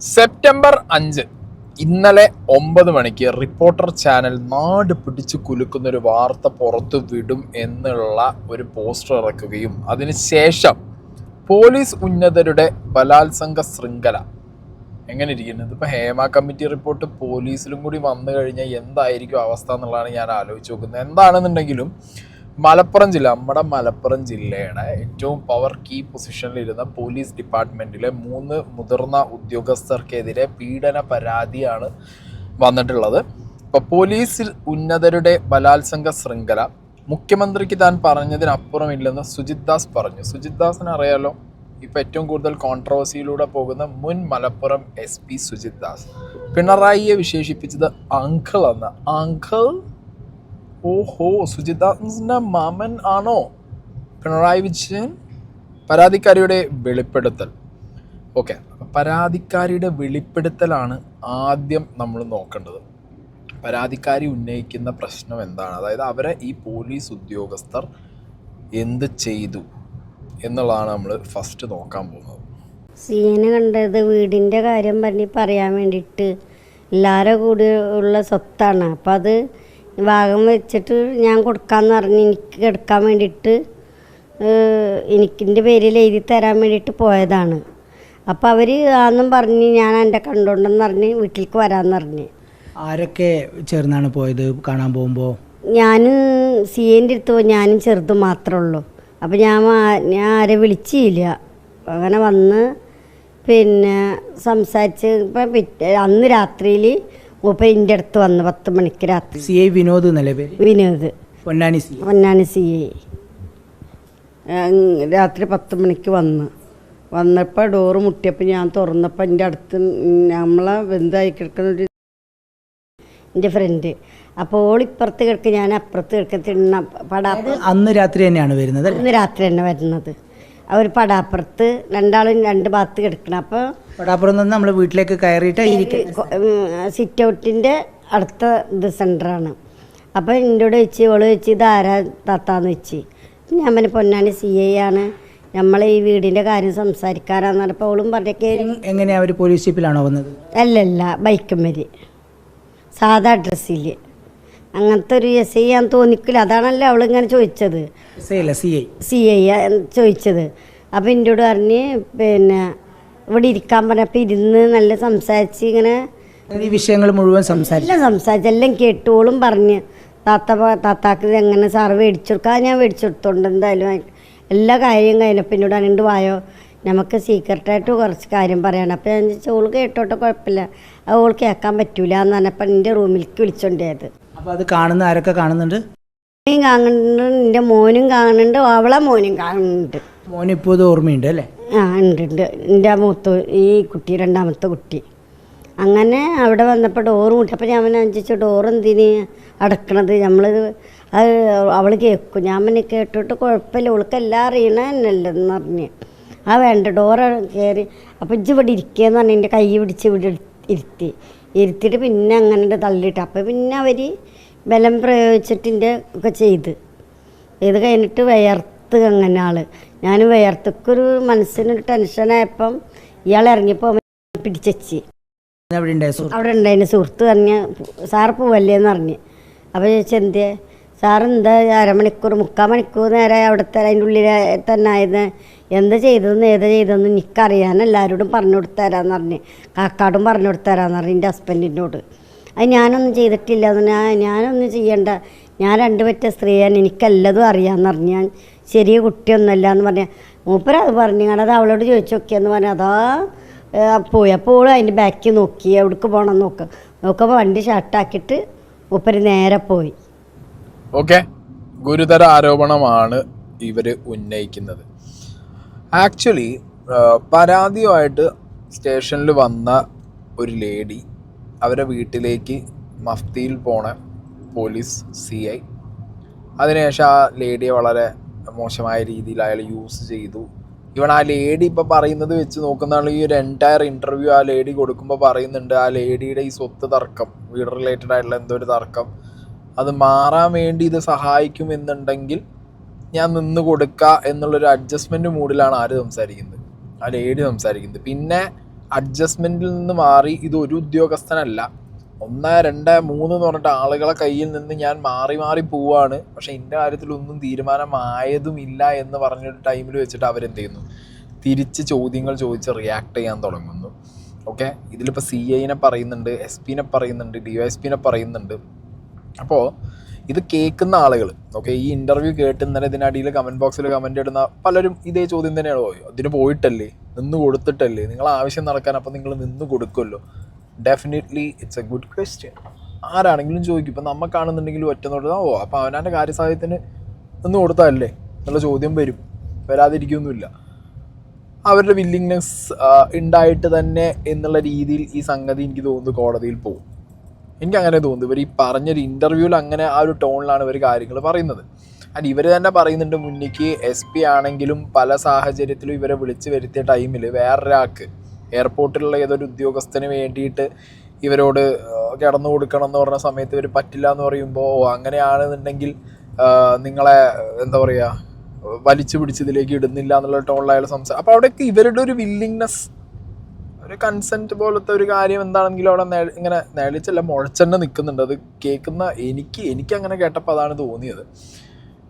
September അഞ്ച് ഇന്നലെ ഒമ്പത് മണിക്ക് റിപ്പോർട്ടർ ചാനൽ നാട് പിടിച്ച് കുലുക്കുന്ന ഒരു വാർത്ത പുറത്തു വിടും എന്നുള്ള ഒരു പോസ്റ്റർ ഇറക്കുകയും അതിനുശേഷം പോലീസ് ഉന്നതരുടെ ബലാത്സംഗ ശൃംഖല. എങ്ങനെ ഇരിക്കുന്നത് ഇതിപ്പോൾ ഹേമ കമ്മിറ്റി റിപ്പോർട്ട് പോലീസിലും കൂടി വന്നു കഴിഞ്ഞാൽ എന്തായിരിക്കും അവസ്ഥ എന്നുള്ളതാണ് ഞാൻ ആലോചിച്ച് നോക്കുന്നത്. എന്താണെന്നുണ്ടെങ്കിലും മലപ്പുറം ജില്ല നമ്മുടെ മലപ്പുറം ജില്ലയുടെ ഏറ്റവും പവർ കീ പൊസിഷനിലിരുന്ന പോലീസ് ഡിപ്പാർട്ട്മെന്റിലെ മൂന്ന് മുതിർന്ന ഉദ്യോഗസ്ഥർക്കെതിരെ പീഡന പരാതിയാണ് വന്നിട്ടുള്ളത്. ഇപ്പോൾ പോലീസിൽ ഉന്നതരുടെ ബലാത്സംഗ ശൃംഖല മുഖ്യമന്ത്രിക്ക് താൻ പറഞ്ഞതിനപ്പുറമില്ലെന്ന് സുജിത് ദാസ് പറഞ്ഞു. സുജിത് ദാസിന് അറിയാലോ ഇപ്പോൾ ഏറ്റവും കൂടുതൽ കോൺട്രവേഴ്സിയിലൂടെ പോകുന്ന മുൻ മലപ്പുറം എസ് പി സുജിത് ദാസ്. പിണറായിയെ വിശേഷിപ്പിച്ചത് അങ്കിൾ എന്ന അങ്കിൾ ഓഹോ സുജിത് ദാസിന്റെ മാമൻ ആണോ? പിണറായി വിജയൻ പരാതിക്കാരിയുടെ വെളിപ്പെടുത്തൽ. ഓക്കെ പരാതിക്കാരിയുടെ വെളിപ്പെടുത്തലാണ് ആദ്യം നമ്മൾ നോക്കേണ്ടത്. പരാതിക്കാരി ഉന്നയിക്കുന്ന പ്രശ്നം എന്താണ്? അതായത് അവരെ ഈ പോലീസ് ഉദ്യോഗസ്ഥർ എന്ത് ചെയ്തു എന്നുള്ളതാണ് നമ്മൾ ഫസ്റ്റ് നോക്കാൻ പോകുന്നത്. സീന് കണ്ടത് വീടിന്റെ കാര്യം പറഞ്ഞ് പറയാൻ വേണ്ടിയിട്ട്. എല്ലാവരും കൂടി ഉള്ള സ്വത്താണ്. അപ്പം അത് ഭാഗം വെച്ചിട്ട് ഞാൻ കൊടുക്കാമെന്ന് പറഞ്ഞ് എനിക്ക് എടുക്കാൻ വേണ്ടിയിട്ട് എനിക്കിന്റെ പേരിൽ എഴുതി തരാൻ വേണ്ടിയിട്ട് പോയതാണ്. അപ്പോൾ അവർ ആന്നും പറഞ്ഞ് ഞാൻ എന്റെ കണ്ടോണ്ടെന്ന് പറഞ്ഞ് വീട്ടിലേക്ക് വരാമെന്ന് പറഞ്ഞ്. ആരൊക്കെ ചേർന്നാണ് പോയത് കാണാൻ പോകുമ്പോൾ ഞാൻ സി എന്റെ അടുത്ത് പോയി ഞാനും ചെറുത് മാത്രമേ ഉള്ളൂ. അപ്പോൾ ഞാൻ ഞാൻ ആരെ വിളിച്ചില്ല. അങ്ങനെ വന്ന് പിന്നെ സംസാരിച്ച് ഇപ്പം അന്ന് രാത്രിയിൽ മൂപ്പ എന്റെ അടുത്ത് വന്ന് പത്ത് മണിക്ക് രാത്രി. സി ഐ വിനോദ് എന്നല്ലേ പേര് Vinod. Ponnani C Ponnani C I രാത്രി പത്ത് മണിക്ക് വന്ന്. വന്നപ്പോൾ ഡോറ് മുട്ടിയപ്പോൾ ഞാൻ തുറന്നപ്പോൾ എന്റെ അടുത്ത് നമ്മളെ ബന്ധമായി കിടക്കുന്ന ഒരു എന്റെ ഫ്രണ്ട് അപ്പോൾ ഓളിപ്പുറത്ത് കിടക്ക് ഞാൻ അപ്പുറത്ത് കിടക്കുന്ന തിണ്ണ പടാപ്പ് അന്ന് രാത്രി തന്നെയാണ് വരുന്നത് അന്ന് രാത്രി തന്നെ വരുന്നത്. അവർ പടാപ്പുറത്ത് രണ്ടാളും രണ്ട് ഭാഗത്ത് കിടക്കണം. അപ്പോൾ പടാപ്പുറം നിന്ന് നമ്മൾ വീട്ടിലേക്ക് കയറിയിട്ട് സിറ്റ് ഔട്ടിന്റെ അടുത്ത ഇത് സെന്ററാണ് അപ്പോൾ എന്നോട് വെച്ച് ഇവൾ വെച്ച് ഇത് ആരാ താത്താന്ന് വെച്ച്. ഞാൻ പിന്നെ പൊന്നാനി സി ഐ ആണ്. നമ്മൾ ഈ വീടിന്റെ കാര്യം സംസാരിക്കാനാന്ന് പറഞ്ഞപ്പോൾ അവളും പറഞ്ഞ എങ്ങനെയാണ് എങ്ങനെയാ അവർ പോലീസ് ജീപ്പിലാണോ വന്നത്? അല്ലല്ല ബൈക്കും വരെ സാധാ ഡ്രസ്സിൽ അങ്ങനത്തെ ഒരു എസ് ഐ ഞാൻ തോന്നിക്കില്ല. അതാണല്ലോ ഇങ്ങനെ ചോദിച്ചത്. സി ഐ ചോദിച്ചത്. അപ്പം എന്നോട് പറഞ്ഞ് പിന്നെ ഇവിടെ ഇരിക്കാൻ പറഞ്ഞപ്പോൾ ഇരുന്ന് നല്ല സംസാരിച്ച് ഇങ്ങനെ ഈ വിഷയങ്ങൾ മുഴുവൻ സംസാരിച്ചു. എല്ലാം സംസാരിച്ച് എല്ലാം കേട്ടോളും പറഞ്ഞ്. താത്ത താത്താക്ക് എങ്ങനെ സാറ് മേടിച്ചു കൊടുക്കുക ഞാൻ മേടിച്ചു കൊടുത്തോണ്ട് എന്തായാലും എല്ലാ കാര്യം കഴിഞ്ഞപ്പോൾ എന്നോട് അനണ്ട് വായോ നമുക്ക് സീക്രട്ടായിട്ട് കുറച്ച് കാര്യം പറയണം. അപ്പോൾ ഞാൻ ചോദിച്ചു കേട്ടോട്ടെ കുഴപ്പമില്ല. അത് ഓൾ കേൾക്കാൻ പറ്റൂല എന്ന് പറഞ്ഞപ്പോൾ എന്റെ റൂമിലേക്ക് വിളിച്ചോണ്ടത് അപ്പോൾ അത് കാണുന്ന ആരൊക്കെ കാണുന്നുണ്ട്? കാണുന്നുണ്ട് എന്റെ മോനും കാണുന്നുണ്ട് അവളെ മോനും കാണുന്നുണ്ട്. മോന് ഇപ്പോ ഇത് ഓർമ്മയുണ്ട് അല്ലേ? ആ ഉണ്ട് ഉണ്ട്. എന്റെ മൂത്ത ഈ കുട്ടി രണ്ടാമത്തെ കുട്ടി. അങ്ങനെ അവിടെ വന്നപ്പോൾ ഡോറ് മുട്ടി അപ്പോൾ ഞാൻ അഞ്ചിച്ചു ഡോറ് എന്തിന് അടക്കണത്? നമ്മൾ അത് അവൾ കേൾക്കും. ഞാൻ പിന്നെ കേട്ടിട്ട് കുഴപ്പമില്ല. അവൾക്ക് എല്ലാം അറിയണ എന്നല്ലെന്ന് പറഞ്ഞ്. ആ വേണ്ട. ഡോറ് കയറി അപ്പോൾ ഇജ്ജ് ഇവിടെ ഇരിക്കുകയെന്ന് പറഞ്ഞ് എന്റെ കൈ പിടിച്ച് ഇവിടെ ഇരു- ഇരുത്തി. ഇരുത്തിയിട്ട് പിന്നെ അങ്ങനെ തള്ളിയിട്ട്. അപ്പോൾ പിന്നെ അവർ ബലം പ്രയോഗിച്ചിട്ടിന്റെ ഒക്കെ ചെയ്ത്. ഇത് കഴിഞ്ഞിട്ട് വിയർത്ത് അങ്ങനെ ആൾ ഞാൻ വിയർത്തൊക്കൊരു മനസ്സിനൊരു ടെൻഷനായപ്പം ഇയാൾ ഇറങ്ങിയപ്പോൾ പിടിച്ചെച്ചി. അവിടെ ഉണ്ടായ സുഹൃത്ത്? അവിടെ ഉണ്ടായിരുന്നു സുഹൃത്ത് പറഞ്ഞ് സാർ പോവല്ലേന്ന് പറഞ്ഞ്. അപ്പോൾ ചോദിച്ചു എന്താ അരമണിക്കൂർ മുക്കാൽ മണിക്കൂർ നേരെ അവിടുത്തെ അതിന്റെ ഉള്ളിൽ തന്നെ ആയത് എന്ത് ചെയ്തതെന്ന് ഏത് ചെയ്തതെന്ന് എനിക്കറിയാൻ എല്ലാവരോടും പറഞ്ഞു കൊടുത്തരാന്ന് പറഞ്ഞ് കാക്കാടും പറഞ്ഞു കൊടുത്തരാന്ന് പറഞ്ഞ് എന്റെ ഹസ്ബൻഡിനോട്. അത് ഞാനൊന്നും ചെയ്തിട്ടില്ല. ഞാൻ ഞാനൊന്നും ചെയ്യണ്ട. ഞാൻ രണ്ട് പറ്റ സ്ത്രീയാണ്. എനിക്കെല്ലതും അറിയാമെന്ന് പറഞ്ഞു ഞാൻ ചെറിയ കുട്ടിയൊന്നുമല്ല എന്ന് പറഞ്ഞ. മൂപ്പര അത് പറഞ്ഞു. അത് അവളോട് ചോദിച്ചു നോക്കിയെന്ന് പറഞ്ഞാൽ അതാ പോയി അപ്പോൾ അതിന്റെ ബാക്കിൽ നോക്കി. എവിടേക്ക് പോകണം നോക്കുക നോക്കുമ്പോൾ വണ്ടി ഷർട്ടാക്കിയിട്ട് മൂപ്പര് നേരെ പോയി. ഓക്കെ? ഗുരുതര ആരോപണമാണ് ഇവർ ഉന്നയിക്കുന്നത്. ആക്ച്വലി പരാതിയുമായിട്ട് സ്റ്റേഷനിൽ വന്ന ഒരു ലേഡി അവരെ വീട്ടിലേക്ക് മഫ്തിയിൽ പോണ പോലീസ് സി ഐ. അതിനുശേഷം ആ ലേഡിയെ വളരെ മോശമായ രീതിയിൽ അയാൾ യൂസ് ചെയ്തു. ഇവൺ ആ ലേഡി ഇപ്പോൾ പറയുന്നത് വെച്ച് നോക്കുന്നതാണ് ഈ ഒരു എന്റയർ ഇന്റർവ്യൂ ആ ലേഡി കൊടുക്കുമ്പോൾ പറയുന്നുണ്ട് ആ ലേഡിയുടെ ഈ സ്വത്ത് തർക്കം വീട് റിലേറ്റഡ് ആയിട്ടുള്ള എന്തോ ഒരു തർക്കം. അത് മാറാൻ വേണ്ടി ഇത് സഹായിക്കുമെന്നുണ്ടെങ്കിൽ ഞാൻ നിന്ന് കൊടുക്കുക എന്നുള്ളൊരു അഡ്ജസ്റ്റ്മെന്റ് മൂഡിലാണ് ആര് സംസാരിക്കുന്നത്? ആ ലേഡി സംസാരിക്കുന്നത്. പിന്നെ അഡ്ജസ്റ്റ്മെന്റിൽ നിന്ന് മാറി ഇത് ഒരു ഉദ്യോഗസ്ഥനല്ല. ഒന്ന് രണ്ട് മൂന്ന് എന്ന് പറഞ്ഞിട്ട് ആളുകളെ കയ്യിൽ നിന്ന് ഞാൻ മാറി മാറി പോവാണ്. പക്ഷേ എന്റെ കാര്യത്തിലൊന്നും തീരുമാനമായതുമില്ല എന്ന് പറഞ്ഞൊരു ടൈമിൽ വെച്ചിട്ട് അവരെന്ത് ചെയ്യുന്നു? തിരിച്ച് ചോദ്യങ്ങൾ ചോദിച്ച് റിയാക്ട് ചെയ്യാൻ തുടങ്ങുന്നു. ഓക്കെ ഇതിലിപ്പോൾ സി ഐനെ പറയുന്നുണ്ട് എസ് പിനെ പറയുന്നുണ്ട് ഡി വൈ എസ് പിനെ പറയുന്നുണ്ട്. അപ്പോൾ ഇത് കേൾക്കുന്ന ആളുകൾ ഓക്കെ ഈ ഇന്റർവ്യൂ കേട്ട് ഇന്നലെ ഇതിനടിയിൽ കമന്റ് ബോക്സിൽ കമന്റ് ഇടുന്ന പലരും ഇതേ ചോദ്യം തന്നെയാണ്. അതിന് പോയിട്ടല്ലേ? നിന്ന് കൊടുത്തിട്ടല്ലേ? നിങ്ങൾ ആവശ്യം നടക്കാൻ അപ്പം നിങ്ങൾ നിന്ന് കൊടുക്കുമല്ലോ. Definitely it's a good question ആരാണെങ്കിലും ചോദിക്കും. ഇപ്പം നമ്മൾ കാണുന്നുണ്ടെങ്കിൽ ഒറ്റ നോട്ട് ഓ അപ്പോൾ അവനാന്റെ കാര്യസാധ്യത്തിന് നിന്ന് കൊടുത്താലല്ലേ എന്നുള്ള ചോദ്യം വരും. വരാതിരിക്കൊന്നുമില്ല. അവരുടെ വില്ലിങ്നെസ് ഉണ്ടായിട്ട് തന്നെ എന്നുള്ള രീതിയിൽ ഈ സംഗതി എനിക്ക് തോന്നുന്നു കോടതിയിൽ പോകും. എനിക്ക് അങ്ങനെ തോന്നുന്നു. ഇവർ ഈ പറഞ്ഞൊരു ഇന്റർവ്യൂവിൽ അങ്ങനെ ആ ഒരു ടോണിലാണ് ഇവർ കാര്യങ്ങൾ പറയുന്നത്. ആൻഡ് ഇവർ തന്നെ പറയുന്നുണ്ട് മുന്നിക്ക് എസ് പി ആണെങ്കിലും പല സാഹചര്യത്തിലും ഇവരെ വിളിച്ച് വരുത്തിയ ടൈമിൽ വേറൊരാൾക്ക് എയർപോർട്ടിലുള്ള ഏതൊരു ഉദ്യോഗസ്ഥന് വേണ്ടിയിട്ട് ഇവരോട് കിടന്നു കൊടുക്കണം എന്ന് പറഞ്ഞ സമയത്ത് ഇവർ പറ്റില്ല എന്ന് പറയുമ്പോൾ ഓ അങ്ങനെയാണെന്നുണ്ടെങ്കിൽ നിങ്ങളെ എന്താ പറയുക വലിച്ചു പിടിച്ചതിലേക്ക് ഇടുന്നില്ല എന്നുള്ള ടോണിൽ സംസാരം അപ്പോൾ അവിടെയൊക്കെ ഇവരുടെ ഒരു വില്ലിങ്നെസ് ഒരു കൺസെന്റ് പോലത്തെ ഒരു കാര്യം എന്താണെങ്കിലും അവിടെ ഇങ്ങനെ നേളിച്ചല്ല മുഴച്ചെണ്ണ നിൽക്കുന്നുണ്ട് അത് കേൾക്കുന്ന എനിക്ക് എനിക്ക് അങ്ങനെ കേട്ടപ്പോൾ അതാണ് തോന്നിയത്.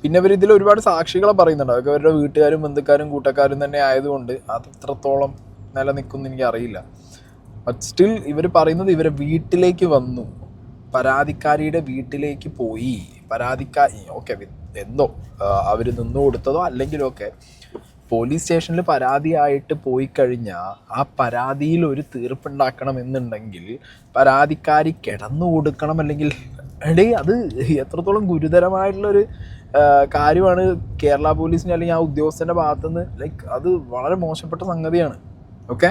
പിന്നെ ഇവർ ഇതിൽ ഒരുപാട് സാക്ഷികളെ പറയുന്നുണ്ട്. അതൊക്കെ അവരുടെ വീട്ടുകാരും ബന്ധുക്കാരും കൂട്ടക്കാരും തന്നെ ആയതുകൊണ്ട് അത് എത്രത്തോളം എനിക്ക് അറിയില്ല ബട്ട് സ്റ്റിൽ ഇവർ പറയുന്നത് ഇവരെ വീട്ടിലേക്ക് വന്നു. പരാതിക്കാരിയുടെ വീട്ടിലേക്ക് പോയി. പരാതിക്കാരി ഓക്കെ എന്തോ അവർ നിന്നു കൊടുത്തതോ അല്ലെങ്കിലോ ഒക്കെ പോലീസ് സ്റ്റേഷനിൽ പരാതിയായിട്ട് പോയി കഴിഞ്ഞാൽ ആ പരാതിയിൽ ഒരു തീർപ്പുണ്ടാക്കണം എന്നുണ്ടെങ്കിൽ പരാതിക്കാരി കിടന്നു കൊടുക്കണം അല്ലെങ്കിൽ എടേ അത് എത്രത്തോളം ഗുരുതരമായിട്ടുള്ളൊരു കാര്യമാണ് കേരള പോലീസിന്റെ അല്ലെങ്കിൽ ആ ഉദ്യോഗസ്ഥന്റെ ഭാഗത്തുനിന്ന്. ലൈക്ക് അത് വളരെ മോശപ്പെട്ട സംഗതിയാണ്. ഓക്കെ?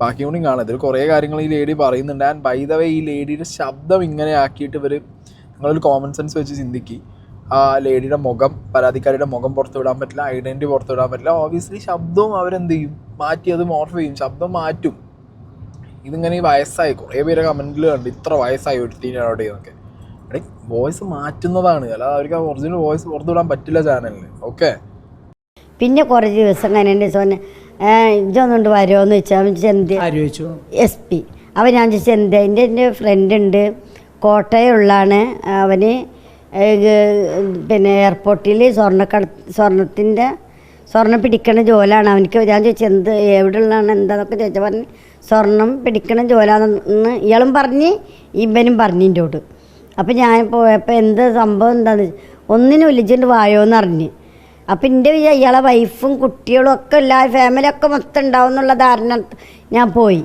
ബാക്കി കൂടി കാണാം. ഇതിൽ കുറേ കാര്യങ്ങൾ ഈ ലേഡി പറയുന്നുണ്ട്. ആൻഡ് ബൈ ദ വേ ഈ ലേഡിയുടെ ശബ്ദം ഇങ്ങനെ ആക്കിയിട്ട് ഇവർ നിങ്ങളൊരു കോമൺ സെൻസ് വെച്ച് ചിന്തിക്കി. ആ ലേഡിയുടെ മുഖം പരാതിക്കാരിയുടെ മുഖം പുറത്ത് വിടാൻ പറ്റില്ല ഐഡന്റി പുറത്ത് വിടാൻ പറ്റില്ല. ഓബിയസ്ലി ശബ്ദവും അവരെന്ത് ചെയ്യും മാറ്റി അത് മോർഫ് ചെയ്യും. ശബ്ദം മാറ്റും. ഇതിങ്ങനെ ഈ വയസ്സായി. കുറേ പേര് കമന്റിൽ കണ്ട് ഇത്ര വയസ്സായി ഒരുത്തീനോടെ എന്നൊക്കെ എടേ വോയിസ് മാറ്റുന്നതാണ്. അല്ലാതെ അവർക്ക് ആ ഒറിജിനൽ വോയിസ് പുറത്ത് വിടാൻ പറ്റില്ല ചാനലിന് ഓക്കെ പിന്നെ കുറച്ച് ദിവസം കഴിഞ്ഞതിന്റെ സോനെ ഇതൊന്നുകൊണ്ട് വരുമോന്ന് വെച്ചാൽ ചെന്ത് എസ് പി അവൻ ഞാൻ എന്താ? എന്റെ എന്റെ ഫ്രണ്ട് ഉണ്ട്. കോട്ടയമുള്ളാണ് അവന് പിന്നെ എയർപോർട്ടിൽ സ്വർണക്കട സ്വർണത്തിന്റെ സ്വർണം പിടിക്കണ ജോലാണ്. അവനിക്ക് ഞാൻ ചോദിച്ചു എന്ത് എവിടെ ഉള്ളതാണ് എന്താണെന്നൊക്കെ ചോദിച്ചാൽ പറഞ്ഞ് സ്വർണം പിടിക്കണ ജോലാണെന്ന് ഇയാളും പറഞ്ഞ് ഇവനും പറഞ്ഞു എന്റെ അപ്പം ഞാൻ പോയപ്പോൾ എന്ത് സംഭവം എന്താണെന്ന് ഒന്നിനും ഒലിച്ചിട്ട് വായോന്ന് അറിഞ്ഞ്. അപ്പം എന്റെ ഇയാളെ വൈഫും കുട്ടികളും ഒക്കെ എല്ലാ ഫാമിലി ഒക്കെ മൊത്തം ഉണ്ടാവും എന്നുള്ള ധാരണ ഞാൻ പോയി.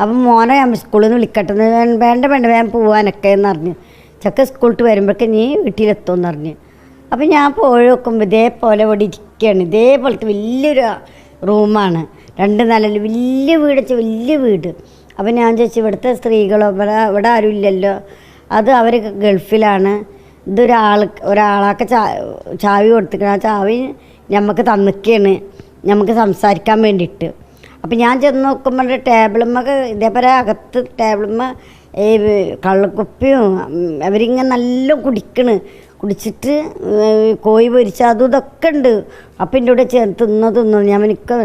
അപ്പം മോനെ ഞാൻ സ്കൂളിൽ നിന്ന് വിളിക്കട്ടെ വേണ്ട വേണ്ട വേണ്ട പോവാനൊക്കെ എന്ന് പറഞ്ഞു ചക്ക സ്കൂളിട്ട് വരുമ്പോഴേക്ക് നീ വീട്ടിലെത്തുമെന്ന് പറഞ്ഞു അപ്പം ഞാൻ പോയി നോക്കുമ്പോൾ ഇതേപോലെ ഇവിടെ ഇരിക്കുകയാണ്. ഇതേപോലത്തെ വലിയൊരു റൂമാണ്. രണ്ട് നിലയിൽ വലിയ വീട് വെച്ചാൽ വലിയ വീട്. അപ്പം ഞാൻ ചോദിച്ചു ഇവിടുത്തെ സ്ത്രീകളോ? ഇവിടെ ഇവിടെ ആരും ഇല്ലല്ലോ. അത് അവർ ഗൾഫിലാണ്. ഇതൊരാൾ ഒരാളൊക്കെ ചാ ചാവി കൊടുത്തിക്കണം ആ ചാവി നമുക്ക് തന്നിക്കാണ്. നമുക്ക് സംസാരിക്കാൻ വേണ്ടിയിട്ട്. അപ്പം ഞാൻ ചെന്ന് നോക്കുമ്പോൾ ടേബിളുമ്മക്ക് ഇതേപോലെ അകത്ത് ടേബിളുമ്മ ഈ കള്ളക്കുപ്പിയും അവരിങ്ങനെ നല്ല കുടിക്കണ്. കുടിച്ചിട്ട് കോഴി പൊരിച്ച അതും ഇതൊക്കെ ഉണ്ട്. അപ്പം എന്റെ കൂടെ ചേർന്ന് തിന്നു ഞാൻ എനിക്ക്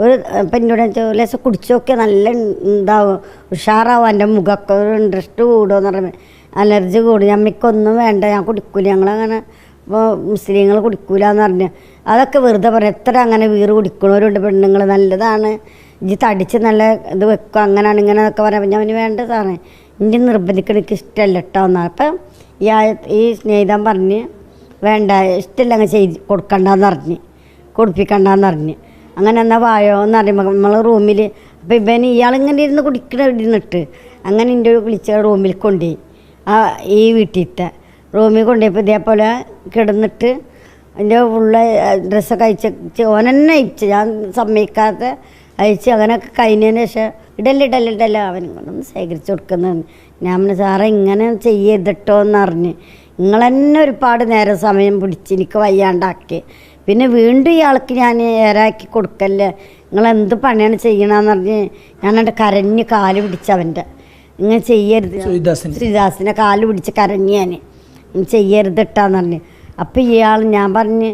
ഒരു അപ്പം എന്റെ കൂടെ ലേശം കുടിച്ചൊക്കെ നല്ല ഇതാവും. ഉഷാറാവും. എന്റെ മുഖമൊക്കെ ഒരു ഇൻട്രസ്റ്റ് കൂടുമെന്ന് പറയുമ്പോൾ അലർജി കൂടും. ഞമ്മക്കൊന്നും വേണ്ട. ഞാൻ കുടിക്കൂല. ഞങ്ങളങ്ങനെ ഇപ്പോൾ മുസ്ലിങ്ങൾ കുടിക്കൂല എന്ന് പറഞ്ഞു. അതൊക്കെ വെറുതെ പറയാം എത്ര അങ്ങനെ വീറ് കുടിക്കണവരുണ്ട്. പെണ്ണുങ്ങൾ നല്ലതാണ്. ഇത് തടിച്ച് നല്ല ഇത് വെക്കും. അങ്ങനെയാണ് ഇങ്ങനെ എന്നൊക്കെ പറയാം ഞാൻ വേണ്ട സാറേ. ഇന്റെ നിർബന്ധിക്കണം എനിക്ക് ഇഷ്ടമല്ല കേട്ടോ എന്നാൽ അപ്പം ഈ ഈ സ്നേഹിതൻ പറഞ്ഞ് വേണ്ട ഇഷ്ടമില്ല അങ്ങ് ചെയ്ത് കൊടുക്കണ്ടെന്ന് പറഞ്ഞ് കൊടുപ്പിക്കണ്ടെന്ന് പറഞ്ഞ്. അങ്ങനെ എന്നാൽ വായോ എന്ന് പറയുമ്പോൾ നമ്മൾ റൂമിൽ അപ്പോൾ ഇവൻ ഇയാളിങ്ങനെ ഇരുന്ന് കുടിക്കണ ഇരുന്നിട്ട് അങ്ങനെ എന്റെ വിളിച്ച റൂമിൽ കൊണ്ടുപോയി ആ ഈ വീട്ടിലത്തെ റൂമിൽ കൊണ്ടുപോയപ്പോൾ ഇതേപോലെ കിടന്നിട്ട് അതിന്റെ ഉള്ള ഡ്രസ്സൊക്കെ അയച്ച് ഓനെന്നെ അയച്ചു ഞാൻ സമ്മതിക്കാതെ അയച്ച് അങ്ങനെയൊക്കെ കഴിഞ്ഞതിന് ശേഷം ഇടല്ല ഇടല്ല ഇടല്ല അവൻ കൊണ്ടൊന്ന് ശേഖരിച്ച് കൊടുക്കുന്നത് ഞാൻ പറഞ്ഞു സാറേ ഇങ്ങനെ ചെയ്യരുതട്ടോ എന്നറിഞ്ഞ് നിങ്ങൾ തന്നെ ഒരുപാട് നേരം സമയം പിടിച്ച് എനിക്ക് വയ്യാണ്ടാക്കി. പിന്നെ വീണ്ടും ഇയാൾക്ക് ഞാൻ ഏറാക്കി കൊടുക്കല്ലേ? നിങ്ങൾ എന്ത് പണിയാണ് ചെയ്യണമെന്ന് പറഞ്ഞ് ഞാൻ എന്റെ കരഞ്ഞ് കാൽ പിടിച്ചവന്റെ ഇങ്ങനെ ചെയ്യരുത്. ശ്രീദാസിനെ. കാൽ പിടിച്ച് കരഞ്ഞ് ഞാൻ. ചെയ്യരുത് ഇട്ടാന്ന് പറഞ്ഞ്. അപ്പം ഇയാൾ ഞാൻ പറഞ്ഞ്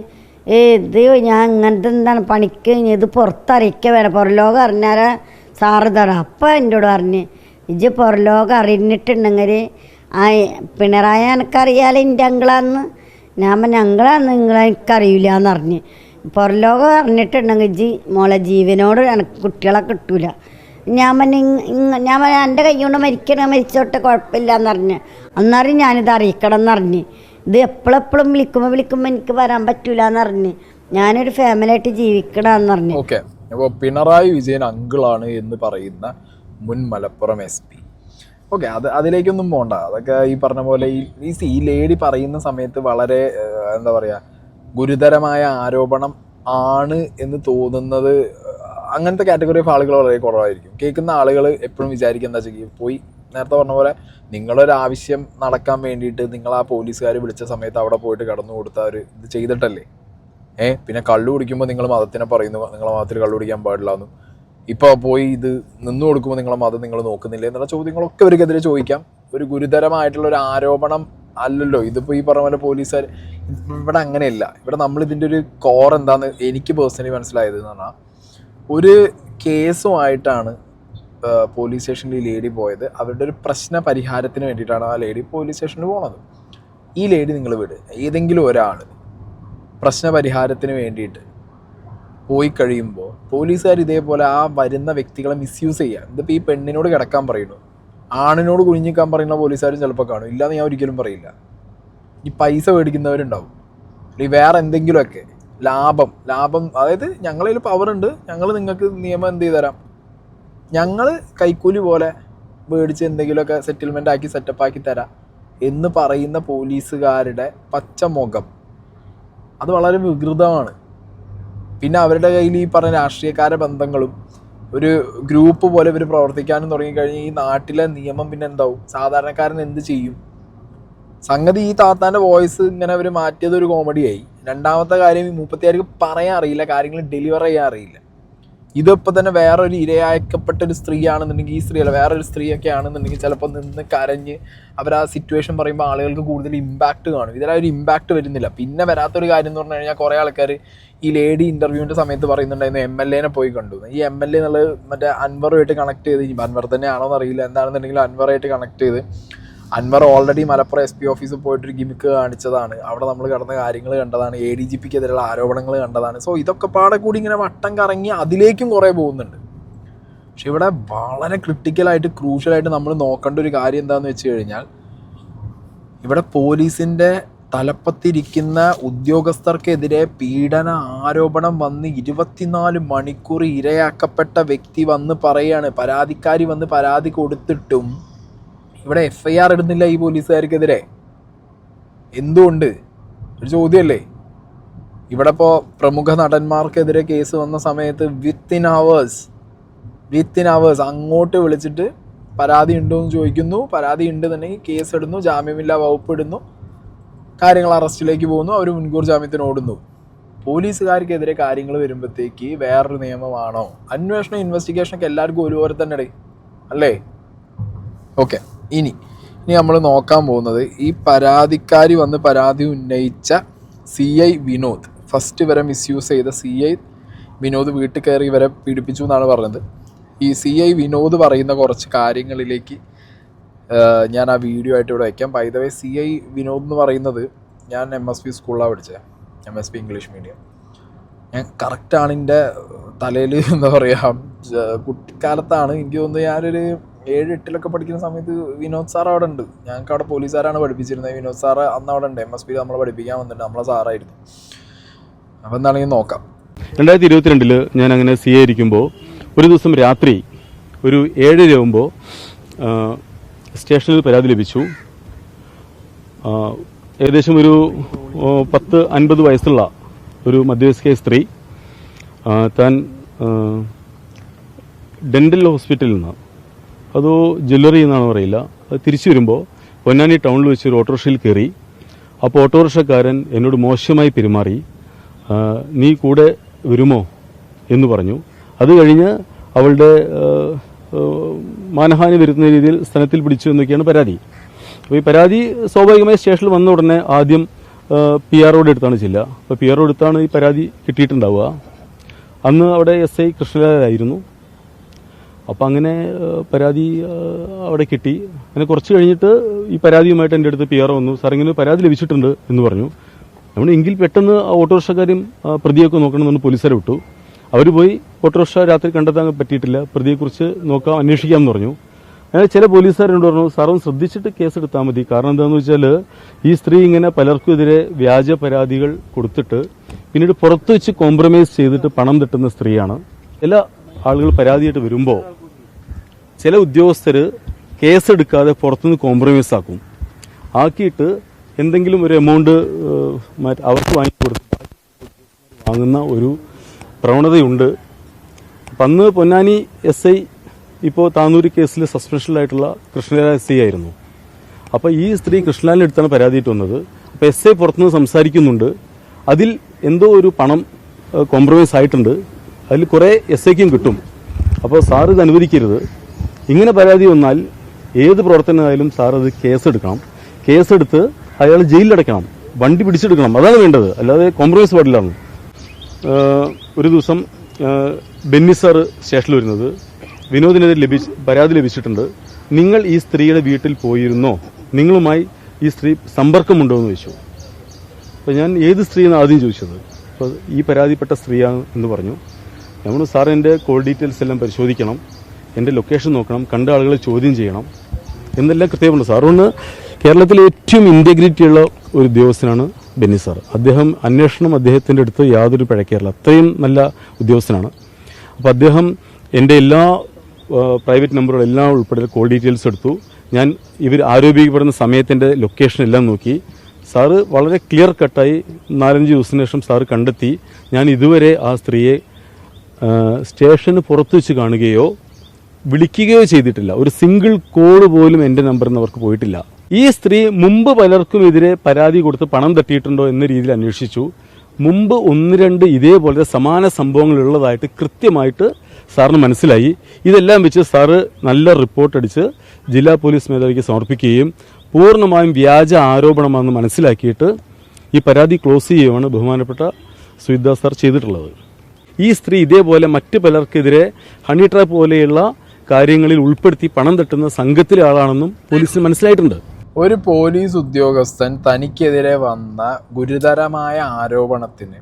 ഇത് ഞാൻ ഇങ്ങനത്തെ എന്താണ് പണിക്ക് ഇത് പുറത്തറിയിക്കുക വേണം. പുറം ലോകം അറിഞ്ഞാൽ സാറ് തരാം അപ്പം എന്നോട് പറഞ്ഞ് ഇജ്ജ് പുറലോകം അറിഞ്ഞിട്ടുണ്ടെങ്കിൽ ആ പിണറായി എനിക്കറിയാലോ എന്റെ അങ്കിളാന്ന്. ഞാൻ അങ്കളാന്ന് നിങ്ങളെ എനിക്കറിയില്ല എന്ന് പറഞ്ഞ്. പുറലോകം അറിഞ്ഞിട്ടുണ്ടെങ്കിൽ ഇജ് മോളെ ജീവനോട് എനിക്ക് കുട്ടികളെ കിട്ടൂല. ഞാൻ പറഞ്ഞ ഞാൻ എന്റെ കൈ കൊണ്ട് മരിക്കണ മരിച്ചോട്ടെ കുഴപ്പമില്ല എന്ന് പറഞ്ഞ്. അന്നേരം ഞാനിത് അറിയിക്കണം എന്ന് പറഞ്ഞ്. ഇത് എപ്പോഴെപ്പോഴും വിളിക്കുമ്പോൾ വിളിക്കുമ്പോൾ എനിക്ക് വരാൻ പറ്റൂല എന്ന് പറഞ്ഞ്. ഞാനൊരു ഫാമിലി ആയിട്ട് ജീവിക്കണമെന്ന് പറഞ്ഞു. ഓക്കെ. അപ്പോൾ പിണറായി വിജയൻ അങ്കിളാണ് എന്ന് പറയുന്ന മുൻ മലപ്പുറം എസ് പി. ഓക്കെ അത് അതിലേക്കൊന്നും പോണ്ട. അതൊക്കെ ഈ പറഞ്ഞ പോലെ ഈ ഈ ലേഡി പറയുന്ന സമയത്ത് വളരെ എന്താ പറയുക ഗുരുതരമായ ആരോപണം ആണ് എന്ന് തോന്നുന്നത് അങ്ങനത്തെ കാറ്റഗറി ഓഫ് ആളുകൾ വളരെ കുറവായിരിക്കും. കേൾക്കുന്ന ആളുകൾ എപ്പോഴും വിചാരിക്കുക എന്താ വെച്ചാൽ പോയി നേരത്തെ പറഞ്ഞ പോലെ നിങ്ങളൊരു ആവശ്യം നടക്കാൻ വേണ്ടിയിട്ട് നിങ്ങൾ ആ പോലീസുകാർ വിളിച്ച സമയത്ത് അവിടെ പോയിട്ട് കടന്നു കൊടുത്ത ഒരു ഇത് ചെയ്തിട്ടല്ലേ? ഏഹ് പിന്നെ കള്ളു കുടിക്കുമ്പോൾ നിങ്ങൾ മതത്തിനെ പറയുന്നു നിങ്ങളെ മതത്തിൽ കള്ളു കുടിക്കാൻ പാടില്ല എന്നും. ഇപ്പോൾ പോയി ഇത് നിന്നു കൊടുക്കുമ്പോൾ നിങ്ങളെ മതം നിങ്ങൾ നോക്കുന്നില്ല എന്നുള്ള ചോദ്യങ്ങളൊക്കെ ഇവർക്കെതിരെ ചോദിക്കാം. ഒരു ഗുരുതരമായിട്ടുള്ള ഒരു ആരോപണം അല്ലല്ലോ. ഇതിപ്പോൾ ഈ പറഞ്ഞ പോലെ പോലീസുകാർ ഇവിടെ അങ്ങനെയല്ല. ഇവിടെ നമ്മൾ ഇതിന്റെ ഒരു കോർ എന്താന്ന് എനിക്ക് പേഴ്സണലി മനസ്സിലായത് എന്ന് പറഞ്ഞാൽ ഒരു കേസുമായിട്ടാണ് പോലീസ് സ്റ്റേഷനിൽ ഈ ലേഡി പോയത്. അവരുടെ ഒരു പ്രശ്ന പരിഹാരത്തിന് വേണ്ടിയിട്ടാണ് ആ ലേഡി പോലീസ് സ്റ്റേഷനിൽ പോണത്. ഈ ലേഡി നിങ്ങൾ വിട്. ഏതെങ്കിലും ഒരാൾ പ്രശ്ന പരിഹാരത്തിന് വേണ്ടിയിട്ട് പോയി കഴിയുമ്പോൾ പോലീസുകാർ ഇതേപോലെ ആ വരുന്ന വ്യക്തികളെ മിസ്യൂസ് ചെയ്യുക ഇതിപ്പോൾ ഈ പെണ്ണിനോട് കിടക്കാൻ പറയുന്നു. ആണിനോട് കുഞ്ഞിക്കാൻ പറയുന്ന പോലീസുകാരും ചിലപ്പോൾ കാണും. ഇല്ലാന്ന് ഞാൻ ഒരിക്കലും പറയില്ല. ഈ പൈസ മേടിക്കുന്നവരുണ്ടാവും. അല്ലെങ്കിൽ വേറെ എന്തെങ്കിലുമൊക്കെ ലാഭം. ലാഭം അതായത് ഞങ്ങളതിൽ പവർ ഉണ്ട്. ഞങ്ങൾ നിങ്ങൾക്ക് നിയമം എന്ത് ചെയ്ത് തരാം ഞങ്ങൾ കൈക്കൂലി പോലെ മേടിച്ച് എന്തെങ്കിലുമൊക്കെ സെറ്റിൽമെന്റ് ആക്കി സെറ്റപ്പ് ആക്കി തരാം. എന്ന് പറയുന്ന പോലീസുകാരുടെ പച്ചമുഖം. അത് വളരെ വികൃതമാണ്. പിന്നെ അവരുടെ കയ്യിൽ ഈ പറഞ്ഞ രാഷ്ട്രീയക്കാര ബന്ധങ്ങളും ഒരു ഗ്രൂപ്പ് പോലെ ഇവർ പ്രവർത്തിക്കാനും തുടങ്ങിക്കഴിഞ്ഞാൽ ഈ നാട്ടിലെ നിയമം പിന്നെ എന്താവും? സാധാരണക്കാരൻ എന്ത് ചെയ്യും? സംഗതി ഈ താത്താന്റെ വോയിസ് ഇങ്ങനെ അവർ മാറ്റിയത് ഒരു കോമഡിയായി രണ്ടാമത്തെ കാര്യം ഈ മുപ്പത്തിയാർക്ക് പറയാൻ അറിയില്ല കാര്യങ്ങൾ ഡെലിവർ ചെയ്യാൻ അറിയില്ല. ഇതിപ്പോൾ തന്നെ വേറൊരു ഇരയാക്കപ്പെട്ട ഒരു സ്ത്രീ ആണെന്നുണ്ടെങ്കിൽ ഈ സ്ത്രീ അല്ല വേറൊരു സ്ത്രീയൊക്കെ ആണെന്നുണ്ടെങ്കിൽ ചിലപ്പോൾ നിന്ന് കരഞ്ഞ് അവർ ആ സിറ്റുവേഷൻ പറയുമ്പോൾ ആളുകൾക്ക് കൂടുതൽ ഇമ്പാക്റ്റ് കാണും. ഇതിൽ ഒരു ഇമ്പാക്റ്റ് വരുന്നില്ല. പിന്നെ വരാത്തൊരു കാര്യം എന്ന് പറഞ്ഞു കഴിഞ്ഞാൽ കുറേ ആൾക്കാർ ഈ ലേഡി ഇന്റർവ്യൂവിന്റെ സമയത്ത് പറയുന്നുണ്ടായിരുന്നു എം എൽ എനെ പോയി കണ്ടു. ഈ എം എൽ എ എന്നുള്ളത് മറ്റേ അൻവറുമായിട്ട് കണക്ട് ചെയ്ത് അൻവർ തന്നെയാണോ എന്നറിയില്ല എന്താണെന്നുണ്ടെങ്കിൽ അൻവറായിട്ട് കണക്ട് ചെയ്ത് Anvar already Malappuram S P ഓഫീസിൽ പോയിട്ടൊരു ഗിമിക്ക് കാണിച്ചതാണ്. അവിടെ നമ്മൾ കടന്ന കാര്യങ്ങൾ കണ്ടതാണ് എ ഡി ജി പിക്ക് എതിരെയുള്ള ആരോപണങ്ങൾ കണ്ടതാണ്. സോ ഇതൊക്കെ പാടെ കൂടി ഇങ്ങനെ വട്ടം കറങ്ങി അതിലേക്കും കുറേ പോകുന്നുണ്ട്. പക്ഷെ ഇവിടെ വളരെ ക്രിട്ടിക്കലായിട്ട് ക്രൂഷ്യലായിട്ട് നമ്മൾ നോക്കേണ്ട ഒരു കാര്യം എന്താണെന്ന് വെച്ച് കഴിഞ്ഞാൽ ഇവിടെ പോലീസിന്റെ തലപ്പത്തിരിക്കുന്ന ഉദ്യോഗസ്ഥർക്കെതിരെ പീഡന ആരോപണം വന്ന് ഇരുപത്തിനാല് മണിക്കൂർ ഇരയാക്കപ്പെട്ട വ്യക്തി വന്ന് പറയാണ് പരാതിക്കാരി വന്ന് പരാതി കൊടുത്തിട്ടും ഇവിടെ എഫ് ഐ ആർ ഇടുന്നില്ല ഈ പോലീസുകാർക്കെതിരെ. എന്തുകൊണ്ട്? ഒരു ചോദ്യമല്ലേ? ഇവിടെ ഇപ്പോൾ പ്രമുഖ നടന്മാർക്കെതിരെ കേസ് വന്ന സമയത്ത് വിത്തിൻ അവേഴ്സ് വിത്തിൻ അവേഴ്സ് അങ്ങോട്ട് വിളിച്ചിട്ട് പരാതി ഉണ്ടോ എന്ന് ചോദിക്കുന്നു. പരാതി ഉണ്ട് എന്നുണ്ടെങ്കിൽ കേസ് ഇടുന്നു ജാമ്യമില്ല വകുപ്പ് ഇടുന്നു കാര്യങ്ങൾ അറസ്റ്റിലേക്ക് പോകുന്നു അവർ മുൻകൂർ ജാമ്യത്തിന് ഓടുന്നു. പോലീസുകാർക്കെതിരെ കാര്യങ്ങൾ വരുമ്പോഴത്തേക്ക് വേറൊരു നിയമമാണോ? അന്വേഷണം ഇൻവെസ്റ്റിഗേഷനൊക്കെ എല്ലാവർക്കും ഒരുപോലെ തന്നെ അല്ലേ? ഓക്കെ ഇനി ഇനി നമ്മൾ നോക്കാൻ പോകുന്നത് ഈ പരാതിക്കാരി വന്ന് പരാതി ഉന്നയിച്ച സി ഐ വിനോദ്. ഫസ്റ്റ് ഇവരെ മിസ്യൂസ് ചെയ്ത സി ഐ വിനോദ് വീട്ടിൽ കയറി ഇവരെ പീഡിപ്പിച്ചു എന്നാണ് പറഞ്ഞത്. ഈ സി ഐ വിനോദ് പറയുന്ന കുറച്ച് കാര്യങ്ങളിലേക്ക് ഞാൻ ആ വീഡിയോ ആയിട്ട് ഇവിടെ വയ്ക്കാം. By the way C I Vinod എന്ന് പറയുന്നത് ഞാൻ എം എസ് പി സ്കൂളിലാണ് പഠിച്ചത്. M S P English medium ഞാൻ കറക്റ്റാണ് എന്റെ തലയിൽ എന്താ പറയുക കുട്ടിക്കാലത്താണ് എനിക്ക് തോന്നുന്നത് ഞാനൊരു ഏഴ് എട്ടിലൊക്കെ പഠിക്കുന്ന സമയത്ത് വിനോദ് സാർ അവിടെ ഉണ്ട്. ഞങ്ങൾക്ക് അവിടെ പോലീസുകാരാണ് പഠിപ്പിച്ചിരുന്നത്. വിനോദ് സാർ അന്ന് അവിടെ ഉണ്ട്. എം എസ് പി നമ്മളെ പഠിപ്പിക്കാൻ വന്നിട്ടുണ്ട്. നമ്മളെ സാറായിരുന്നു. അപ്പോൾ എന്താണെങ്കിൽ നോക്കാം. രണ്ടായിരത്തി ഇരുപത്തിരണ്ടിൽ ഞാൻ അങ്ങനെ സി എ ഇരിക്കുമ്പോൾ ഒരു ദിവസം രാത്രി ഒരു ഏഴര ആകുമ്പോൾ സ്റ്റേഷനിൽ പരാതി ലഭിച്ചു. ഏകദേശം ഒരു പത്ത് അൻപത് വയസ്സുള്ള ഒരു മധ്യവയസ്ക സ്ത്രീ താൻ ഡെന്റൽ ഹോസ്പിറ്റലിൽ നിന്ന് അതോ ജ്വല്ലറി എന്നാണ് പറയില്ല അത് തിരിച്ചു വരുമ്പോൾ പൊന്നാനി ടൗണിൽ വെച്ച് ഒരു ഓട്ടോറിക്ഷയിൽ കയറി. അപ്പോൾ ഓട്ടോറിക്ഷക്കാരൻ എന്നോട് മോശമായി പെരുമാറി. നീ കൂടെ വരുമോ? എന്ന് പറഞ്ഞു. അത് കഴിഞ്ഞ് അവളുടെ മാനഹാനി വരുത്തുന്ന രീതിയിൽ സ്ഥലത്തിൽ പിടിച്ചു എന്നൊക്കെയാണ് പരാതി. അപ്പോൾ ഈ പരാതി സ്വാഭാവികമായി സ്റ്റേഷനിൽ വന്ന ഉടനെ ആദ്യം പി ആർ ഒയുടെ അടുത്താണ് ചെല്ലുക അപ്പോൾ പി ആർ ഒ ഈ പരാതി കിട്ടിയിട്ടുണ്ടാവുക. അന്ന് അവിടെ എസ് ഐ കൃഷ്ണലാലായിരുന്നു അപ്പം അങ്ങനെ പരാതി അവിടെ കിട്ടി. അങ്ങനെ കുറച്ച് കഴിഞ്ഞിട്ട് ഈ പരാതിയുമായിട്ട് എന്റെ അടുത്ത് പി ആർ വന്നു. സാർ ഇങ്ങനെ പരാതി ലഭിച്ചിട്ടുണ്ട് എന്ന് പറഞ്ഞു. നമ്മൾ എങ്കിൽ പെട്ടെന്ന് ആ ഓട്ടോറിക്ഷക്കാരും പ്രതിയൊക്കെ നോക്കണം എന്ന് പോലീസുകാരെ വിട്ടു. അവർ പോയി ഓട്ടോറിക്ഷ രാത്രി കണ്ടെത്താൻ പറ്റിയിട്ടില്ല. പ്രതിയെക്കുറിച്ച് നോക്കാം അന്വേഷിക്കാമെന്ന് പറഞ്ഞു. അങ്ങനെ ചില പോലീസുകാരോട് പറഞ്ഞു സാറും ശ്രദ്ധിച്ചിട്ട് കേസ് എടുത്താൽ മതി. കാരണം എന്താണെന്ന് വെച്ചാൽ ഈ സ്ത്രീ ഇങ്ങനെ പലർക്കും എതിരെ വ്യാജ പരാതികൾ കൊടുത്തിട്ട് പിന്നീട് പുറത്തു വെച്ച് കോംപ്രമൈസ് ചെയ്തിട്ട് പണം തട്ടുന്ന സ്ത്രീയാണ്. ചില ആളുകൾ പരാതിയായിട്ട് വരുമ്പോൾ ചില ഉദ്യോഗസ്ഥർ കേസെടുക്കാതെ പുറത്തുനിന്ന് കോംപ്രമൈസ് ആക്കും. ആക്കിയിട്ട് എന്തെങ്കിലും ഒരു എമൗണ്ട് അവർക്ക് വാങ്ങിക്കൊടുത്ത് വാങ്ങുന്ന ഒരു പ്രവണതയുണ്ട്. അന്ന് പൊന്നാനി എസ് ഐ ഇപ്പോൾ താന്നൂര് കേസിൽ സസ്പെൻഷനിലായിട്ടുള്ള കൃഷ്ണലാൽ എസ് ഐ ആയിരുന്നു. അപ്പോൾ ഈ സ്ത്രീ കൃഷ്ണലാലിന്റെ അടുത്താണ് പരാതിയിട്ട് വന്നത്. അപ്പോൾ എസ് ഐ പുറത്തുനിന്ന് സംസാരിക്കുന്നുണ്ട്. അതിൽ എന്തോ ഒരു പണം കോംപ്രമൈസ് ആയിട്ടുണ്ട്. അതിൽ കുറേ എസ് ഐക്കും കിട്ടും. അപ്പോൾ സാർ ഇത് അനുവദിക്കരുത്. ഇങ്ങനെ പരാതി വന്നാൽ ഏത് പ്രവർത്തനമായാലും സാർ അത് കേസെടുക്കണം. കേസെടുത്ത് അയാൾ ജയിലിലടയ്ക്കണം. വണ്ടി പിടിച്ചെടുക്കണം. അതാണ് വേണ്ടത്. അല്ലാതെ കോംപ്രമൈസ് പാടില്ലാണ് ഒരു ദിവസം ബെന്നി സാർ സ്റ്റേഷനിൽ വരുന്നത് വിനോദിനെതിരെ ലഭിച്ച് പരാതി ലഭിച്ചിട്ടുണ്ട്. നിങ്ങൾ ഈ സ്ത്രീയുടെ വീട്ടിൽ പോയിരുന്നോ? നിങ്ങളുമായി ഈ സ്ത്രീ സമ്പർക്കമുണ്ടോ എന്ന് ചോദിച്ചു. അപ്പോൾ ഞാൻ ഏത് സ്ത്രീയാണ് ആദ്യം ചോദിച്ചത്? അപ്പോൾ ഈ പരാതിപ്പെട്ട സ്ത്രീയാണ് എന്ന് പറഞ്ഞു. നമ്മൾ സാർ എന്റെ കോൾ ഡീറ്റെയിൽസ് എല്ലാം പരിശോധിക്കണം. എന്റെ ലൊക്കേഷൻ നോക്കണം കണ്ട ആളുകളെ ചോദ്യം ചെയ്യണം. എന്നെല്ലാം കൃത്യമുണ്ട് സാർ അതുകൊണ്ട് കേരളത്തിലെ ഏറ്റവും ഇന്റഗ്രിറ്റി ഉള്ള ഒരു ഉദ്യോഗസ്ഥനാണ് ബെന്നി സാർ അദ്ദേഹം അന്വേഷണം അദ്ദേഹത്തിന്റെ അടുത്ത് യാതൊരു പിഴക്കേറില്ല. അത്രയും നല്ല ഉദ്യോഗസ്ഥനാണ്. അപ്പോൾ അദ്ദേഹം എന്റെ എല്ലാ പ്രൈവറ്റ് നമ്പറുകളെല്ലാം ഉൾപ്പെടെ കോൾ ഡീറ്റെയിൽസ് എടുത്തു. ഞാൻ ഇവർ ആരോപിക്കപ്പെടുന്ന സമയത്തിന്റെ ലൊക്കേഷൻ എല്ലാം നോക്കി. സാറ് വളരെ ക്ലിയർ കട്ടായി നാലഞ്ച് ദിവസത്തിന് ശേഷം സാറ് കണ്ടെത്തി. ഞാൻ ഇതുവരെ ആ സ്ത്രീയെ സ്റ്റേഷന് പുറത്തു വെച്ച് കാണുകയോ വിളിക്കുകയോ ചെയ്തിട്ടില്ല. ഒരു സിംഗിൾ കോൾ പോലും എന്റെ നമ്പറിൽ നിന്ന് അവർക്ക് പോയിട്ടില്ല. ഈ സ്ത്രീ മുമ്പ് പലർക്കും എതിരെ പരാതി കൊടുത്ത് പണം തട്ടിയിട്ടുണ്ടോ എന്ന രീതിയിൽ അന്വേഷിച്ചു. മുമ്പ് ഒന്ന് രണ്ട് ഇതേപോലെ സമാന സംഭവങ്ങൾ ഉള്ളതായിട്ട് കൃത്യമായിട്ട് സാറിന് മനസ്സിലായി. ഇതെല്ലാം വെച്ച് സാറ് നല്ല റിപ്പോർട്ട് അടിച്ച് ജില്ലാ പോലീസ് മേധാവിക്ക് സമർപ്പിക്കുകയും പൂർണമായും വ്യാജ ആരോപണമാണെന്ന് മനസ്സിലാക്കിയിട്ട് ഈ പരാതി ക്ലോസ് ചെയ്യുകയാണ് ബഹുമാനപ്പെട്ട സുവിദ്ദാസ് സാർ ചെയ്തിട്ടുള്ളത്. ഈ സ്ത്രീ ഇതേപോലെ മറ്റ് പലർക്കെതിരെ ഹണി ട്രാപ്പ് പോലെയുള്ള കാര്യങ്ങളിൽ ഉൾപ്പെടുത്തി പണം തട്ടുന്ന സംഘത്തിലെ ആളാണെന്നും പോലീസിന് മനസ്സിലായിട്ടുണ്ട്. ഒരു പോലീസ് ഉദ്യോഗസ്ഥൻ തനിക്കെതിരെ വന്ന ഗുരുതരമായ ആരോപണത്തിന്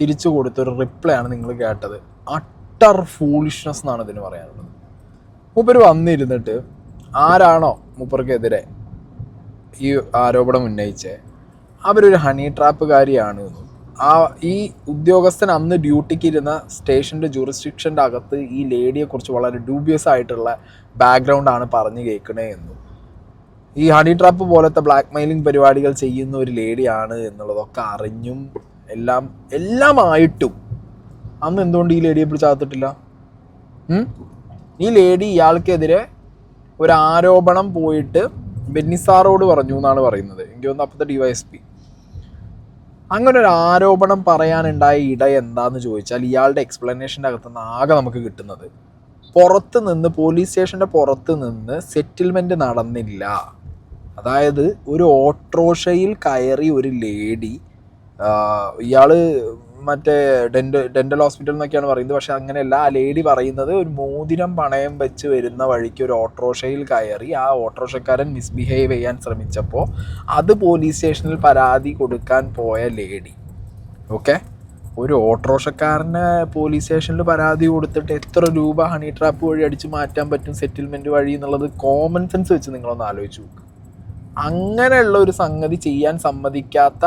തിരിച്ചു കൊടുത്തൊരു റിപ്ലൈ ആണ് നിങ്ങൾ കേട്ടത്. അട്ടർ ഫൂളിഷ്നെസ് എന്നാണ് ഇതിന് പറയാനുള്ളത്. മൂപ്പർ വന്നിരുന്നിട്ട് ആരാണോ മൂപ്പർക്കെതിരെ ഈ ആരോപണം ഉന്നയിച്ചേ അവരൊരു ഹണി ട്രാപ്പുകാരിയാണ് എന്നും ആ ഈ ഉദ്യോഗസ്ഥൻ അന്ന് ഡ്യൂട്ടിക്ക് ഇരുന്ന സ്റ്റേഷന്റെ ജൂറിസ്ഡിക്ഷന്റെ അകത്ത് ഈ ലേഡിയെ കുറിച്ച് വളരെ ഡ്യൂബിയസ് ആയിട്ടുള്ള ബാക്ക്ഗ്രൗണ്ട് ആണ് പറഞ്ഞു കേൾക്കണേ എന്നും. ഈ ഹണി ട്രാപ്പ് പോലത്തെ ബ്ലാക്ക് മെയിലിംഗ് പരിപാടികൾ ചെയ്യുന്ന ഒരു ലേഡിയാണ് എന്നുള്ളതൊക്കെ അറിഞ്ഞും എല്ലാം എല്ലാം ആയിട്ടും അന്ന് എന്തുകൊണ്ട് ഈ ലേഡിയെ പിടിച്ചാകത്തിട്ടില്ല ഈ ലേഡി ഇയാൾക്കെതിരെ ഒരു ആരോപണം പോയിട്ട് ബെന്നിസാറോട് പറഞ്ഞു എന്നാണ് പറയുന്നത്. എനിക്ക് തോന്നുന്നു അപ്പോഴത്തെ ഡിവൈഎസ് അങ്ങനെ ഒരു ആരോപണം പറയാനുണ്ടായ ഇട എന്താന്ന് ചോദിച്ചാൽ ഇയാളുടെ എക്സ്പ്ലനേഷന്റെ അകത്തുനിന്ന് ആകെ നമുക്ക് കിട്ടുന്നത് പുറത്ത് നിന്ന് പോലീസ് സ്റ്റേഷന്റെ പുറത്ത് നിന്ന് സെറ്റിൽമെന്റ് നടന്നില്ല. അതായത് ഒരു ഓട്ടോറിക്ഷയിൽ കയറി ഒരു ലേഡി ഇയാൾ മറ്റേ ഡെന്റൽ ഡെന്റൽ ഹോസ്പിറ്റൽ എന്നൊക്കെയാണ് പറയുന്നത്. പക്ഷെ അങ്ങനെയല്ല ആ ലേഡി പറയുന്നത് ഒരു മോതിരം പണയം വെച്ച് വരുന്ന വഴിക്ക് ഒരു ഓട്ടോറിക്ഷയിൽ കയറി ആ ഓട്ടോറിക്ഷക്കാരൻ മിസ്ബിഹേവ് ചെയ്യാൻ ശ്രമിച്ചപ്പോൾ അത് പോലീസ് സ്റ്റേഷനിൽ പരാതി കൊടുക്കാൻ പോയ ലേഡി ഓക്കെ ഒരു ഓട്ടോറിക്ഷക്കാരന് പോലീസ് സ്റ്റേഷനിൽ പരാതി കൊടുത്തിട്ട് എത്ര രൂപ ഹണി ട്രാപ്പ് വഴി അടിച്ച് മാറ്റാൻ പറ്റും സെറ്റിൽമെന്റ് വഴി എന്നുള്ളത് കോമൺ സെൻസ് വെച്ച് നിങ്ങളൊന്ന് ആലോചിച്ച് നോക്ക്. അങ്ങനെയുള്ള ഒരു സംഗതി ചെയ്യാൻ സമ്മതിക്കാത്ത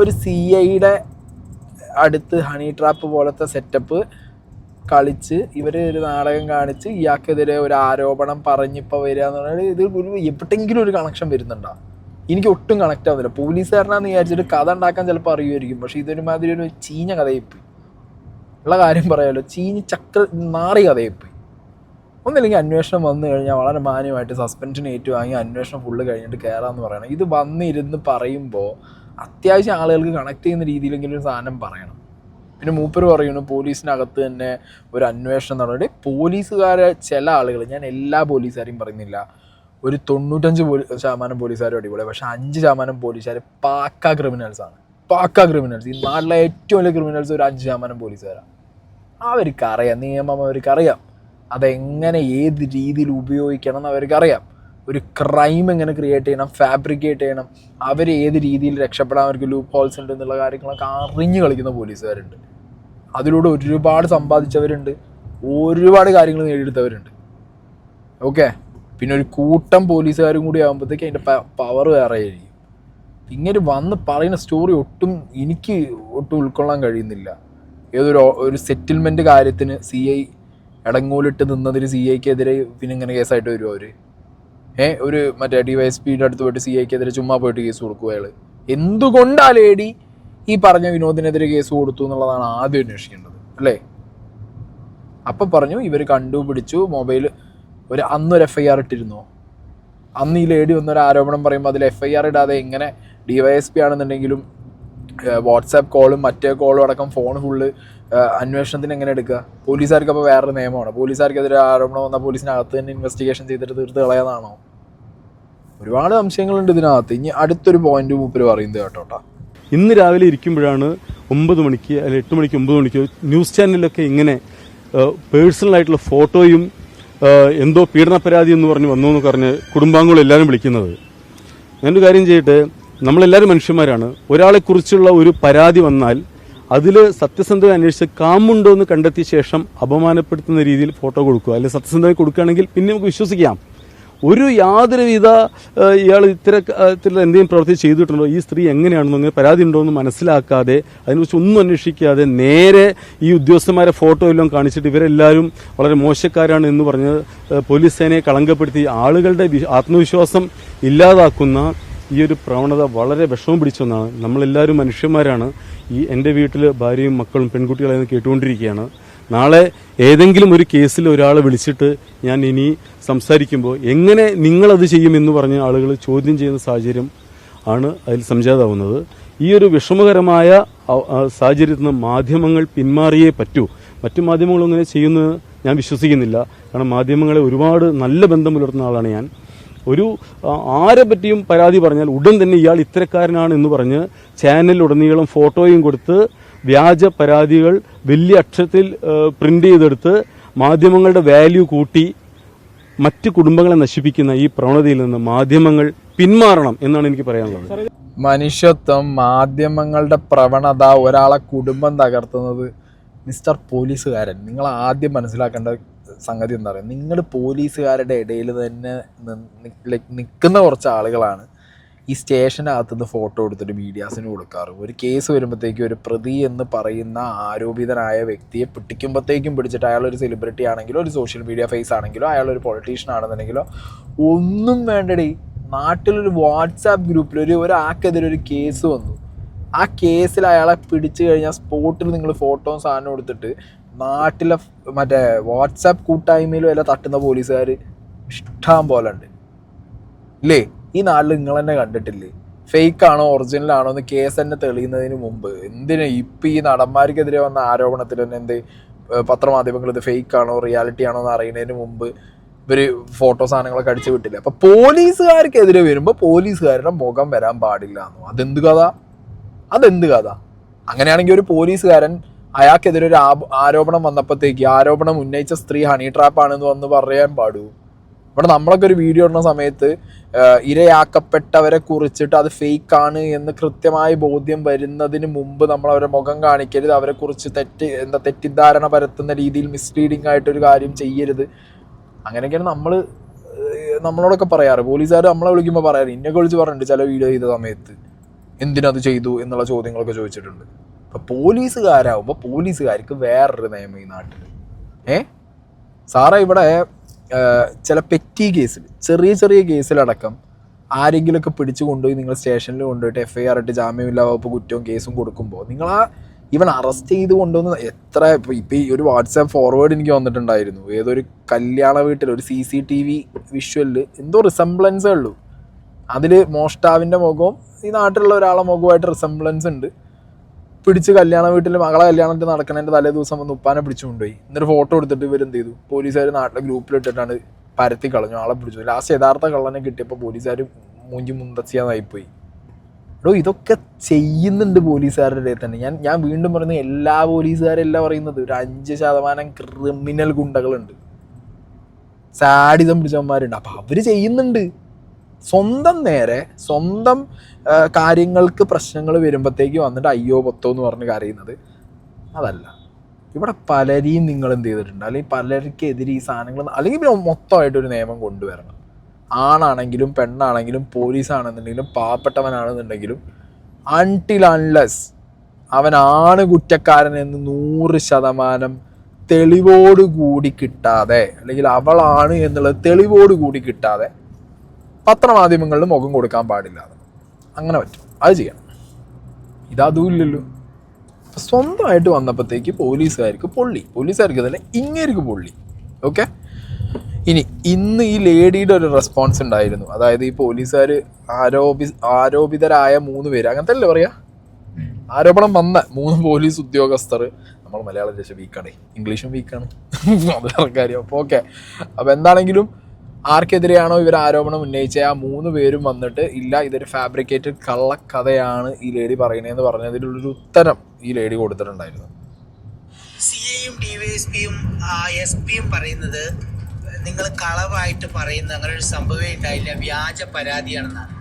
ഒരു സി ഐയുടെ അടുത്ത് ഹണി ട്രാപ്പ് പോലത്തെ സെറ്റപ്പ് കളിച്ച് ഇവർ ഒരു നാടകം കാണിച്ച് ഇയാൾക്കെതിരെ ഒരു ആരോപണം പറഞ്ഞിപ്പോൾ വരിക എന്ന് പറഞ്ഞാൽ ഇത് ഒരു എവിടെയെങ്കിലും ഒരു കണക്ഷൻ വരുന്നുണ്ടോ? എനിക്ക് ഒട്ടും കണക്റ്റ് ആവുന്നില്ല. പോലീസുകാരനാന്ന് വിചാരിച്ചിട്ട് കഥ ഉണ്ടാക്കാൻ ചിലപ്പോൾ അറിയുമായിരിക്കും. പക്ഷെ ഇതൊരുമാതിരി ഒരു ചീഞ്ഞ കഥയിപ്പോയി ഉള്ള കാര്യം പറയാമല്ലോ ചീഞ്ഞ് ചക്ര നാറി കഥയിപ്പോയി ഒന്നില്ലെങ്കിൽ അന്വേഷണം വന്നു കഴിഞ്ഞാൽ വളരെ മാന്യമായിട്ട് സസ്പെൻഷൻ ഏറ്റുവാങ്ങി അന്വേഷണം ഫുള്ള് കഴിഞ്ഞിട്ട് കയറാമെന്ന് പറയണം. ഇത് വന്നിരുന്ന് പറയുമ്പോൾ അത്യാവശ്യം ആളുകൾക്ക് കണക്ട് ചെയ്യുന്ന രീതിയിലെങ്കിലും ഒരു സാധനം പറയണം. പിന്നെ മൂപ്പർ പറയുന്നു പോലീസിനകത്ത് തന്നെ ഒരു അന്വേഷണം നടന്നിട്ട് പോലീസുകാരെ ചില ആളുകൾ ഞാൻ എല്ലാ പോലീസുകാരെയും പറയുന്നില്ല. ഒരു തൊണ്ണൂറ്റഞ്ച് പോലീ ശതമാനം പോലീസുകാരും അടിപൊളി പക്ഷേ അഞ്ച് ശതമാനം പോലീസുകാർ പാക്ക ക്രിമിനൽസ് ആണ്. പാക്ക ക്രിമിനൽസ് ഈ നാട്ടിലെ ഏറ്റവും വലിയ ക്രിമിനൽസ് ഒരു അഞ്ച് ശതമാനം പോലീസുകാരാണ് അവർക്കറിയാം. നിയമം അവർക്കറിയാം. അതെങ്ങനെ ഏത് രീതിയിൽ ഉപയോഗിക്കണം എന്ന് അവർക്കറിയാം. ഒരു ക്രൈം എങ്ങനെ ക്രിയേറ്റ് ചെയ്യണം ഫാബ്രിക്കേറ്റ് ചെയ്യണം അവർ ഏത് രീതിയിൽ രക്ഷപ്പെടാൻ അവർക്ക് ലൂപ്പ് ഹോൾസ് ഉണ്ട് എന്നുള്ള കാര്യങ്ങളൊക്കെ അറിഞ്ഞു കളിക്കുന്ന പോലീസുകാരുണ്ട്. അതിലൂടെ ഒരുപാട് സമ്പാദിച്ചവരുണ്ട് ഒരുപാട് കാര്യങ്ങൾ നേടിയെടുത്തവരുണ്ട്. ഓക്കെ പിന്നെ ഒരു കൂട്ടം പോലീസുകാരും കൂടി ആകുമ്പോഴത്തേക്ക് അതിന്റെ പവർ വേറെ ആയിരിക്കും. ഇങ്ങനെ വന്ന് പറയുന്ന സ്റ്റോറി ഒട്ടും എനിക്ക് ഒട്ടും ഉൾക്കൊള്ളാൻ കഴിയുന്നില്ല. ഏതൊരു ഒരു സെറ്റിൽമെന്റ് കാര്യത്തിന് സി ഐ ഇടങ്ങൂലിട്ട് നിന്നതിന് സി ഐക്കെതിരെ പിന്നെ ഇങ്ങനെ കേസായിട്ട് വരും അവർ ഏ ഒരു മറ്റേ ഡി വൈ എസ് പിയുടെ അടുത്ത് പോയിട്ട് സി ഐക്കെതിരെ ചുമ്മാ പോയിട്ട് കേസ് കൊടുക്കുക അയാൾ എന്തുകൊണ്ടാണ് ലേഡി ഈ പറഞ്ഞ വിനോദിനെതിരെ കേസ് കൊടുത്തു എന്നുള്ളതാണ് ആദ്യം അന്വേഷിക്കേണ്ടത് അല്ലേ? അപ്പം പറഞ്ഞു ഇവർ കണ്ടുപിടിച്ചു മൊബൈൽ ഒരു അന്നൊരു എഫ് ഐ ആർ ഇട്ടിരുന്നോ. അന്ന് ഈ ലേഡി വന്നൊരു ആരോപണം പറയുമ്പോൾ അതിൽ എഫ് ഐ ആർ ഇടാതെ എങ്ങനെ ഡി വൈ എസ് പി ആണെന്നുണ്ടെങ്കിലും വാട്സാപ്പ് കോളും മറ്റേ കോളും അടക്കം ഫോൺ ഫുള്ള് അന്വേഷണത്തിന് എങ്ങനെ എടുക്കുക? പോലീസുകാർക്ക് അപ്പോൾ വേറൊരു നിയമമാണ്. പോലീസുകാർക്കെതിരെ ആരോപണം വന്നാൽ പോലീസിനകത്ത് തന്നെ ഇൻവെസ്റ്റിഗേഷൻ ചെയ്തിട്ട് തീർത്ത് കളയാതാണോ ഒരുപാട് സംശയങ്ങളുണ്ട് ഇതിനകത്ത്. ഇനി അടുത്തൊരു പോയിന്റ് മൂപ്പര് പറയുന്നത് കേട്ടോട്ടാ. ഇന്ന് രാവിലെ ഇരിക്കുമ്പോഴാണ് ഒമ്പത് മണിക്ക് അല്ലെങ്കിൽ എട്ട് മണിക്ക് ഒമ്പത് മണിക്ക് ന്യൂസ് ചാനലിലൊക്കെ ഇങ്ങനെ പേഴ്സണൽ ആയിട്ടുള്ള ഫോട്ടോയും എന്തോ പീഡന പരാതി എന്ന് പറഞ്ഞ് വന്നു എന്ന് പറഞ്ഞ് കുടുംബാംഗങ്ങൾ എല്ലാവരും വിളിക്കുന്നത്. ഞാനൊരു കാര്യം ചെയ്യട്ടെ? നമ്മളെല്ലാവരും മനുഷ്യന്മാരാണ്. ഒരാളെക്കുറിച്ചുള്ള ഒരു പരാതി വന്നാൽ അതിൽ സത്യസന്ധത അന്വേഷിച്ച് കാമുണ്ടോ എന്ന് കണ്ടെത്തിയ ശേഷം അപമാനപ്പെടുത്തുന്ന രീതിയിൽ ഫോട്ടോ കൊടുക്കുക. അല്ലെങ്കിൽ സത്യസന്ധത കൊടുക്കുകയാണെങ്കിൽ പിന്നെ നമുക്ക് വിശ്വസിക്കാം. ഒരു യാതൊരുവിധ ഇയാൾ ഇത്തരത്തിൽ എന്തെങ്കിലും പ്രവർത്തി ചെയ്തിട്ടുണ്ടോ? ഈ സ്ത്രീ എങ്ങനെയാണെന്നോ അങ്ങനെ പരാതി ഉണ്ടോ എന്ന് മനസ്സിലാക്കാതെ അതിനെക്കുറിച്ച് ഒന്നും അന്വേഷിക്കാതെ നേരെ ഈ ഉദ്യോഗസ്ഥന്മാരെ ഫോട്ടോ എല്ലാം കാണിച്ചിട്ട് ഇവരെല്ലാവരും വളരെ മോശക്കാരാണ് എന്ന് പറഞ്ഞ് പോലീസ് സേനയെ കളങ്കപ്പെടുത്തി ആളുകളുടെ ആത്മവിശ്വാസം ഇല്ലാതാക്കുന്ന ഈ ഒരു പ്രവണത വളരെ വിഷമം പിടിച്ചൊന്നാണ് നമ്മളെല്ലാവരും മനുഷ്യന്മാരാണ്. ഈ എന്റെ വീട്ടിൽ ഭാര്യയും മക്കളും പെൺകുട്ടികളായിരുന്നു കേട്ടുകൊണ്ടിരിക്കുകയാണ്. നാളെ ഏതെങ്കിലും ഒരു കേസിൽ ഒരാളെ വിളിച്ചിട്ട് ഞാൻ ഇനി സംസാരിക്കുമ്പോൾ എങ്ങനെ നിങ്ങളത് ചെയ്യുമെന്ന് പറഞ്ഞ ആളുകൾ ചോദ്യം ചെയ്യുന്ന സാഹചര്യം ആണ് അതിൽ സംജാതാവുന്നത്. ഈ ഒരു വിഷമകരമായ സാഹചര്യത്തിൽ നിന്ന് മാധ്യമങ്ങൾ പിന്മാറിയേ പറ്റൂ. മറ്റു മാധ്യമങ്ങളും അങ്ങനെ ചെയ്യുന്നത് ഞാൻ വിശ്വസിക്കുന്നില്ല. കാരണം മാധ്യമങ്ങളെ ഒരുപാട് നല്ല ബന്ധം പുലർത്തുന്ന ആളാണ് ഞാൻ. ഒരു ആരെ പറ്റിയും പരാതി പറഞ്ഞാൽ ഉടൻ തന്നെ ഇയാൾ ഇത്തരക്കാരനാണ് എന്ന് പറഞ്ഞ് ചാനലിലുടനീളം ഫോട്ടോയും കൊടുത്ത് വ്യാജ പരാതികൾ വലിയ അക്ഷരത്തിൽ പ്രിന്റ് ചെയ്തെടുത്ത് മാധ്യമങ്ങളുടെ വാല്യൂ കൂട്ടി മറ്റ് കുടുംബങ്ങളെ നശിപ്പിക്കുന്ന ഈ പ്രവണതയിൽ നിന്ന് മാധ്യമങ്ങൾ പിന്മാറണം എന്നാണ് എനിക്ക് പറയാനുള്ളത്. മനുഷ്യത്വം മാധ്യമങ്ങളുടെ പ്രവണത ഒരാളെ കുടുംബം തകർത്തുന്നത് മിസ്റ്റർ പോലീസുകാരൻ. നിങ്ങൾ ആദ്യം മനസ്സിലാക്കേണ്ട സംഗതി എന്താ പറയുക? നിങ്ങൾ പോലീസുകാരുടെ ഇടയിൽ തന്നെ ലൈക്ക് നിൽക്കുന്ന കുറച്ച് ആളുകളാണ് ഈ സ്റ്റേഷനകത്തുനിന്ന് ഫോട്ടോ എടുത്തിട്ട് മീഡിയാസിന് കൊടുക്കാറ്. ഒരു കേസ് വരുമ്പോഴത്തേക്കും ഒരു പ്രതി എന്ന് പറയുന്ന ആരോപിതനായ വ്യക്തിയെ പിടിക്കുമ്പോഴത്തേക്കും പിടിച്ചിട്ട് അയാൾ ഒരു സെലിബ്രിറ്റി ആണെങ്കിലോ ഒരു സോഷ്യൽ മീഡിയ ഫേസ് ആണെങ്കിലോ അയാൾ ഒരു പൊളിറ്റീഷ്യൻ ആണെന്നുണ്ടെങ്കിലോ ഒന്നും വേണ്ടടി. നാട്ടിലൊരു വാട്സാപ്പ് ഗ്രൂപ്പിൽ ഒരു ഒരാൾക്കെതിരെ ഒരു കേസ് വന്നു. ആ കേസിൽ അയാളെ പിടിച്ചു കഴിഞ്ഞാൽ സ്പോട്ടിൽ നിങ്ങൾ ഫോട്ടോയും സാധനം എടുത്തിട്ട് നാട്ടിലെ മറ്റേ വാട്സാപ്പ് കൂട്ടായ്മയിലും എല്ലാം തട്ടുന്ന പോലീസുകാർ ഇഷ്ടം പോലെ ഉണ്ട്. ഇല്ലേ? ഈ നാട്ടിൽ നിങ്ങൾ തന്നെ കണ്ടിട്ടില്ലേ? ഫേക്ക് ആണോ ഒറിജിനൽ ആണോ എന്ന് കേസ് തന്നെ തെളിയുന്നതിന് മുമ്പ് എന്തിനാ ഇപ്പം ഈ നടന്മാർക്കെതിരെ വന്ന ആരോപണത്തിൽ തന്നെ എന്ത് പത്രമാധ്യമങ്ങൾ ഇത് ഫേക്ക് ആണോ റിയാലിറ്റി ആണോ എന്ന് അറിയുന്നതിന് മുമ്പ് ഇവർ ഫോട്ടോ സാധനങ്ങളൊക്കെ അടിച്ചു വിട്ടില്ല? അപ്പൊ പോലീസുകാർക്കെതിരെ വരുമ്പോൾ പോലീസുകാരുടെ മുഖം വരാൻ പാടില്ല എന്നോ. അതെന്ത് കഥ? അതെന്ത് കഥ? അങ്ങനെയാണെങ്കിൽ ഒരു പോലീസുകാരൻ അയാൾക്കെതിരെ ഒരു ആരോപണം വന്നപ്പോഴത്തേക്ക് ആരോപണം ഉന്നയിച്ച സ്ത്രീ ഹണി ട്രാപ്പ് ആണെന്ന് വന്ന് പറയാൻ പാടൂ. ഇവിടെ നമ്മളൊക്കെ ഒരു വീഡിയോ ഇടുന്ന സമയത്ത് ഇരയാക്കപ്പെട്ടവരെ കുറിച്ചിട്ട് അത് ഫേക്ക് ആണ് എന്ന് കൃത്യമായി ബോധ്യം വരുന്നതിന് മുമ്പ് നമ്മൾ അവരെ മുഖം കാണിക്കരുത്. അവരെ കുറിച്ച് തെറ്റ് എന്താ തെറ്റിദ്ധാരണ പരത്തുന്ന രീതിയിൽ മിസ്ലീഡിംഗ് ആയിട്ടൊരു കാര്യം ചെയ്യരുത്. അങ്ങനെയൊക്കെയാണ് നമ്മൾ നമ്മളോടൊക്കെ പറയാറ്. പോലീസുകാർ നമ്മളെ വിളിക്കുമ്പോൾ പറയാറ്. ഇന്നെ വിളിച്ച് പറഞ്ഞിട്ടുണ്ട് ചില വീഡിയോ ചെയ്ത സമയത്ത്. എന്തിനത് ചെയ്തു എന്നുള്ള ചോദ്യങ്ങളൊക്കെ ചോദിച്ചിട്ടുണ്ട്. അപ്പൊ പോലീസുകാരാകുമ്പോൾ പോലീസുകാർക്ക് വേറൊരു നിയമം ഈ നാട്ടിൽ ഏ? സാറേ ഇവിടെ ചില പെറ്റി കേസിൽ ചെറിയ ചെറിയ കേസിലടക്കം ആരെങ്കിലുമൊക്കെ പിടിച്ചു കൊണ്ടുപോയി നിങ്ങൾ സ്റ്റേഷനിൽ കൊണ്ടുപോയിട്ട് എഫ് ഐ ആർ ഇട്ട് ജാമ്യമില്ലാ വകുപ്പ് കുറ്റവും കേസും കൊടുക്കുമ്പോൾ നിങ്ങൾ ആ ഇവൻ അറസ്റ്റ് ചെയ്ത് കൊണ്ടുവന്ന് എത്ര ഇപ്പം ഇപ്പം ഈ ഒരു വാട്സാപ്പ് ഫോർവേഡ് എനിക്ക് വന്നിട്ടുണ്ടായിരുന്നു. ഏതൊരു കല്യാണ വീട്ടിൽ ഒരു സി സി ടി വി വിഷ്വലിൽ എന്തോ റിസംബ്ലൻസേ ഉള്ളൂ. അതിൽ മോഷ്ടാവിന്റെ മുഖവും ഈ നാട്ടിലുള്ള ഒരാളെ മുഖവുമായിട്ട് റിസംബ്ലൻസ് ഉണ്ട്. പിടിച്ച് കല്യാണ വീട്ടിൽ മകളെ കല്യാണത്തിൽ നടക്കണതിന്റെ തലേ ദിവസം വന്ന് ഉപ്പാനെ പിടിച്ചു കൊണ്ടുപോയി. ഫോട്ടോ എടുത്തിട്ട് ഇവരെന്ത് ചെയ്തു? പോലീസുകാർ നാട്ടിലെ ഗ്രൂപ്പിലിട്ടിട്ടാണ് പരത്തി കളഞ്ഞു. ആളെ പിടിച്ചു ലാസ്റ്റ് യഥാർത്ഥ കള്ളനെ കിട്ടിയപ്പോൾ പോലീസുകാർ മൂഞ്ചി മുന്തച്ചിയാന്നായിപ്പോയി എടോ ഇതൊക്കെ ചെയ്യുന്നുണ്ട് പോലീസുകാരുടെ തന്നെ. ഞാൻ ഞാൻ വീണ്ടും പറയുന്നത് എല്ലാ പോലീസുകാരെല്ലാം പറയുന്നത്. ഒരു അഞ്ച് ശതമാനം ക്രിമിനൽ ഗുണ്ടകളുണ്ട്. സാഡിസം പിടിച്ചവന്മാരുണ്ട്. അപ്പം അവർ ചെയ്യുന്നുണ്ട്. സ്വന്തം നേരെ സ്വന്തം കാര്യങ്ങൾക്ക് പ്രശ്നങ്ങൾ വരുമ്പോഴത്തേക്ക് വന്നിട്ട് അയ്യോ പൊത്തോ എന്ന് പറഞ്ഞ് കരയുന്നത് അതല്ല. ഇവിടെ പലരെയും നിങ്ങൾ എന്ത് ചെയ്തിട്ടുണ്ട്? അല്ലെങ്കിൽ പലർക്കെതിരെ ഈ സാധനങ്ങൾ അല്ലെങ്കിൽ പിന്നെ മൊത്തമായിട്ടൊരു നിയമം കൊണ്ടുവരണം. ആണാണെങ്കിലും പെണ്ണാണെങ്കിലും പോലീസാണെന്നുണ്ടെങ്കിലും പാവപ്പെട്ടവനാണെന്നുണ്ടെങ്കിലും അൺടിൽ അൺലെസ് അവനാണ് കുറ്റക്കാരൻ എന്ന് നൂറ് ശതമാനം തെളിവോട് കൂടി കിട്ടാതെ അല്ലെങ്കിൽ അവളാണ് എന്നുള്ളത് തെളിവോട് കൂടി കിട്ടാതെ പത്രമാധ്യമങ്ങളിൽ മുഖം കൊടുക്കാൻ പാടില്ല. അങ്ങനെ പറ്റും. അത് ചെയ്യണം. ഇതതും ഇല്ലല്ലോ. സ്വന്തമായിട്ട് വന്നപ്പോഴത്തേക്ക് പോലീസുകാർക്ക് പൊള്ളി. പോലീസുകാർക്ക് തന്നെ ഇങ്ങേർക്ക് പൊള്ളി. ഓക്കെ ഇനി ഇന്ന് ഈ ലേഡിയുടെ ഒരു റെസ്പോൺസ് ഉണ്ടായിരുന്നു. അതായത് ഈ പോലീസുകാർ ആരോപി ആരോപിതരായ മൂന്ന് പേര്. അങ്ങനത്തെ അല്ലേ പറയാ? ആരോപണം വന്ന മൂന്ന് പോലീസ് ഉദ്യോഗസ്ഥർ. നമ്മൾ മലയാളം രക്ഷ വീക്കാണ് ഇംഗ്ലീഷും വീക്കാണ് അതാണ് കാര്യം. അപ്പോൾ ഓക്കെ അപ്പോൾ എന്താണെങ്കിലും ആർക്കെതിരെയാണോ ഇവർ ആരോപണം ഉന്നയിച്ച ആ മൂന്ന് പേരും വന്നിട്ട് ഇല്ല ഇതൊരു ഫാബ്രിക്കേറ്റഡ് കള്ളക്കഥയാണ് ഈ ലേഡി പറയുന്നതെന്ന് പറഞ്ഞതിലുള്ളൊരു ഉത്തരം ഈ ലേഡി കൊടുത്തിട്ടുണ്ടായിരുന്നു. സി എയും ഡി വൈ എസ് പിയും എസ് പിയും പറയുന്നത് നിങ്ങൾ കളവായിട്ട് പറയുന്ന അങ്ങനെ ഒരു സംഭവമേ ഉണ്ടായില്ല. വ്യാജ പരാതിയാണെന്നാണ്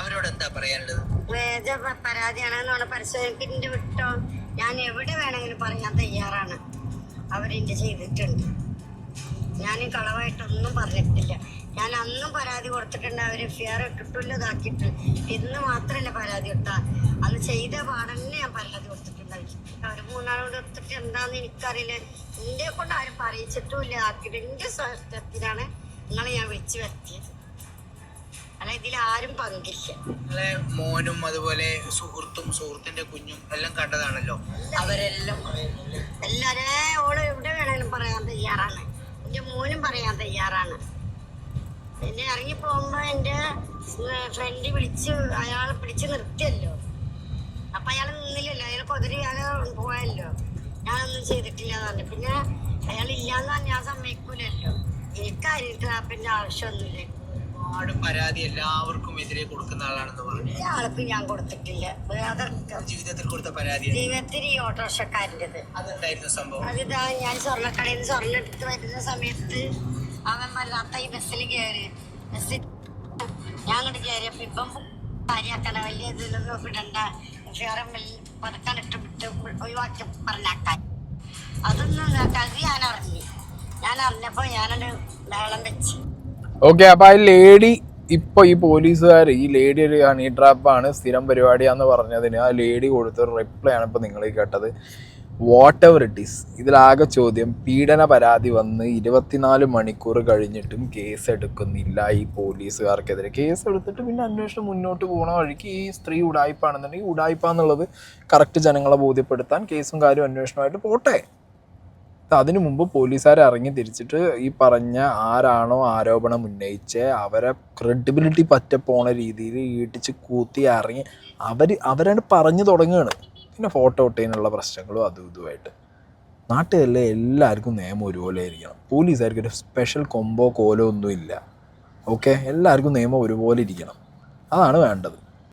അവരോട് എന്താ പറയാനുള്ളത്? വ്യാജ പരാതിയാണെന്നാണ് പരിശോധിക്കിന്റെ വിട്ടോ ഞാൻ എവിടെ വേണമെങ്കിലും പറയാൻ തയ്യാറാണ്. അവരെന്റെ ചെയ്തിട്ടുണ്ട്? ഞാൻ കളവായിട്ടൊന്നും പറഞ്ഞിട്ടില്ല. ഞാൻ അന്നും പരാതി കൊടുത്തിട്ടുണ്ട് അവർ ഫിയർ ഇട്ടിട്ടില്ല ഇതാക്കിയിട്ട് ഇന്ന് മാത്രമല്ല പരാതി ഇട്ടാ അന്ന് ചെയ്ത പാടന്നെ ഞാൻ പരാതി കൊടുത്തിട്ടുണ്ട്. അവർ മൂന്നാളോട് എടുത്തിട്ട് എന്താന്ന് എനിക്കറിയില്ല. എന്റെ കൊണ്ട് ആരും പറയിച്ചിട്ടുമില്ല. ആക്കിയിട്ട് എന്റെ സ്വസ്ഥത്തിലാണ് നിങ്ങളെ ഞാൻ വെച്ച് വരുത്തിയത്. അല്ല ഇതിൽ ആരും പങ്കില്ല. നിങ്ങളെ മോനും അതുപോലെ സുഹൃത്തും സുഹൃത്തിന്റെ കുഞ്ഞും എല്ലാം കണ്ടതാണല്ലോ? അവരെല്ലാം എല്ലാരെ ഓൾ എവിടെ വേണേലും പറയാൻ തയ്യാറാണ്. എന്റെ മോനും പറയാൻ തയ്യാറാണ്. പിന്നെ ഇറങ്ങി പോകുമ്പോ എന്റെ ഫ്രണ്ട് വിളിച്ച് അയാൾ പിടിച്ച് നിർത്തിയല്ലോ. അപ്പൊ അയാൾ നിന്നില്ലല്ലോ. അയാൾ കൊതിരി അയാൾ പോയല്ലോ. ഞാനൊന്നും ചെയ്തിട്ടില്ല പറഞ്ഞു. പിന്നെ അയാൾ ഇല്ലാന്ന് പറഞ്ഞാൽ ഞാൻ സമ്മതിക്കൂലല്ലോ. എനിക്കായിട്ട് പിന്നെ ആവശ്യമൊന്നുമില്ല. ഒരുപാട് പരാതി എല്ലാവർക്കും എതിരെ കൊടുക്കുന്ന ആളാണെന്ന് പറഞ്ഞു. ആൾക്ക് ഞാൻ കൊടുത്തിട്ടില്ല. അതൊക്കെ ജീവിതത്തിൽ കൊടുത്ത പരാതി ജീവിതത്തിൽ ഈ ഓട്ടോറിക്ഷക്കാരന്റെത്. അതെന്തായിരുന്നു സംഭവം? അതിതാ ഞാൻ സ്വർണക്കടയിൽ നിന്ന് സ്വർണം എടുത്ത് വരുന്ന സമയത്ത് അവൻ വല്ലാത്ത ഈ ബസ്സിൽ കയറി ബസ്സിൽ ഞാൻ അങ്ങോട്ട് കയറിയപ്പോ ഇപ്പം കാര്യാക്കണ വലിയ ഇതിലൊന്നും ഇടണ്ട ഫിയറും പതുക്കാൻ ഇട്ട് വിട്ട് ഒഴിവാക്കി പറഞ്ഞാക്കാൻ. അതൊന്നും കരുതി ഞാൻ അറിഞ്ഞു. ഞാൻ അറിഞ്ഞപ്പോ ഞാനൊരു മേളം വെച്ച്. ഓക്കെ അപ്പോൾ ആ ലേഡി ഇപ്പോൾ ഈ പോലീസുകാർ ഈ ലേഡി ഒരു ഹണി ട്രാപ്പാണ് സ്ഥിരം പരിപാടിയാന്ന് പറഞ്ഞതിന് ആ ലേഡി കൊടുത്ത റിപ്ലൈ ആണ് ഇപ്പോൾ നിങ്ങൾ കേട്ടത്. വാട്ട് എവർ ഇറ്റ് ഈസ് ഇതിലാകെ ചോദ്യം പീഡന പരാതി വന്ന് ഇരുപത്തിനാല് മണിക്കൂർ കഴിഞ്ഞിട്ടും കേസ് എടുക്കുന്നില്ല ഈ പോലീസുകാർക്കെതിരെ. കേസ് എടുത്തിട്ട് പിന്നെ അന്വേഷണം മുന്നോട്ട് പോകണ വഴിക്ക് ഈ സ്ത്രീ ഉടായ്പാണെന്നുണ്ടെങ്കിൽ ഉടായ്പ എന്നുള്ളത് കറക്റ്റ് ജനങ്ങളെ ബോധ്യപ്പെടുത്താൻ കേസും കാര്യവും അന്വേഷണമായിട്ട് പോട്ടെ. അതിനു മുമ്പ് പോലീസുകാർ ഇറങ്ങി തിരിച്ചിട്ട് ഈ പറഞ്ഞ ആരാണോ ആരോപണം ഉന്നയിച്ച് അവരെ ക്രെഡിബിലിറ്റി പറ്റ പോണ രീതിയിൽ ഈട്ടിച്ച് കൂത്തി ഇറങ്ങി അവർ അവരാണ് പറഞ്ഞു തുടങ്ങുകയാണ് പിന്നെ ഫോട്ടോ ഒട്ടേനുള്ള പ്രശ്നങ്ങളും അതും ഇതുമായിട്ട്. നാട്ടിലെ എല്ലാവർക്കും നിയമം ഒരുപോലെ ഇരിക്കണം. പോലീസുകാർക്ക് ഒരു സ്പെഷ്യൽ കൊമ്പോ കോലോ ഒന്നും ഇല്ല. ഓക്കെ എല്ലാവർക്കും നിയമം ഒരുപോലെ ഇരിക്കണം. അതാണ് വേണ്ടത്.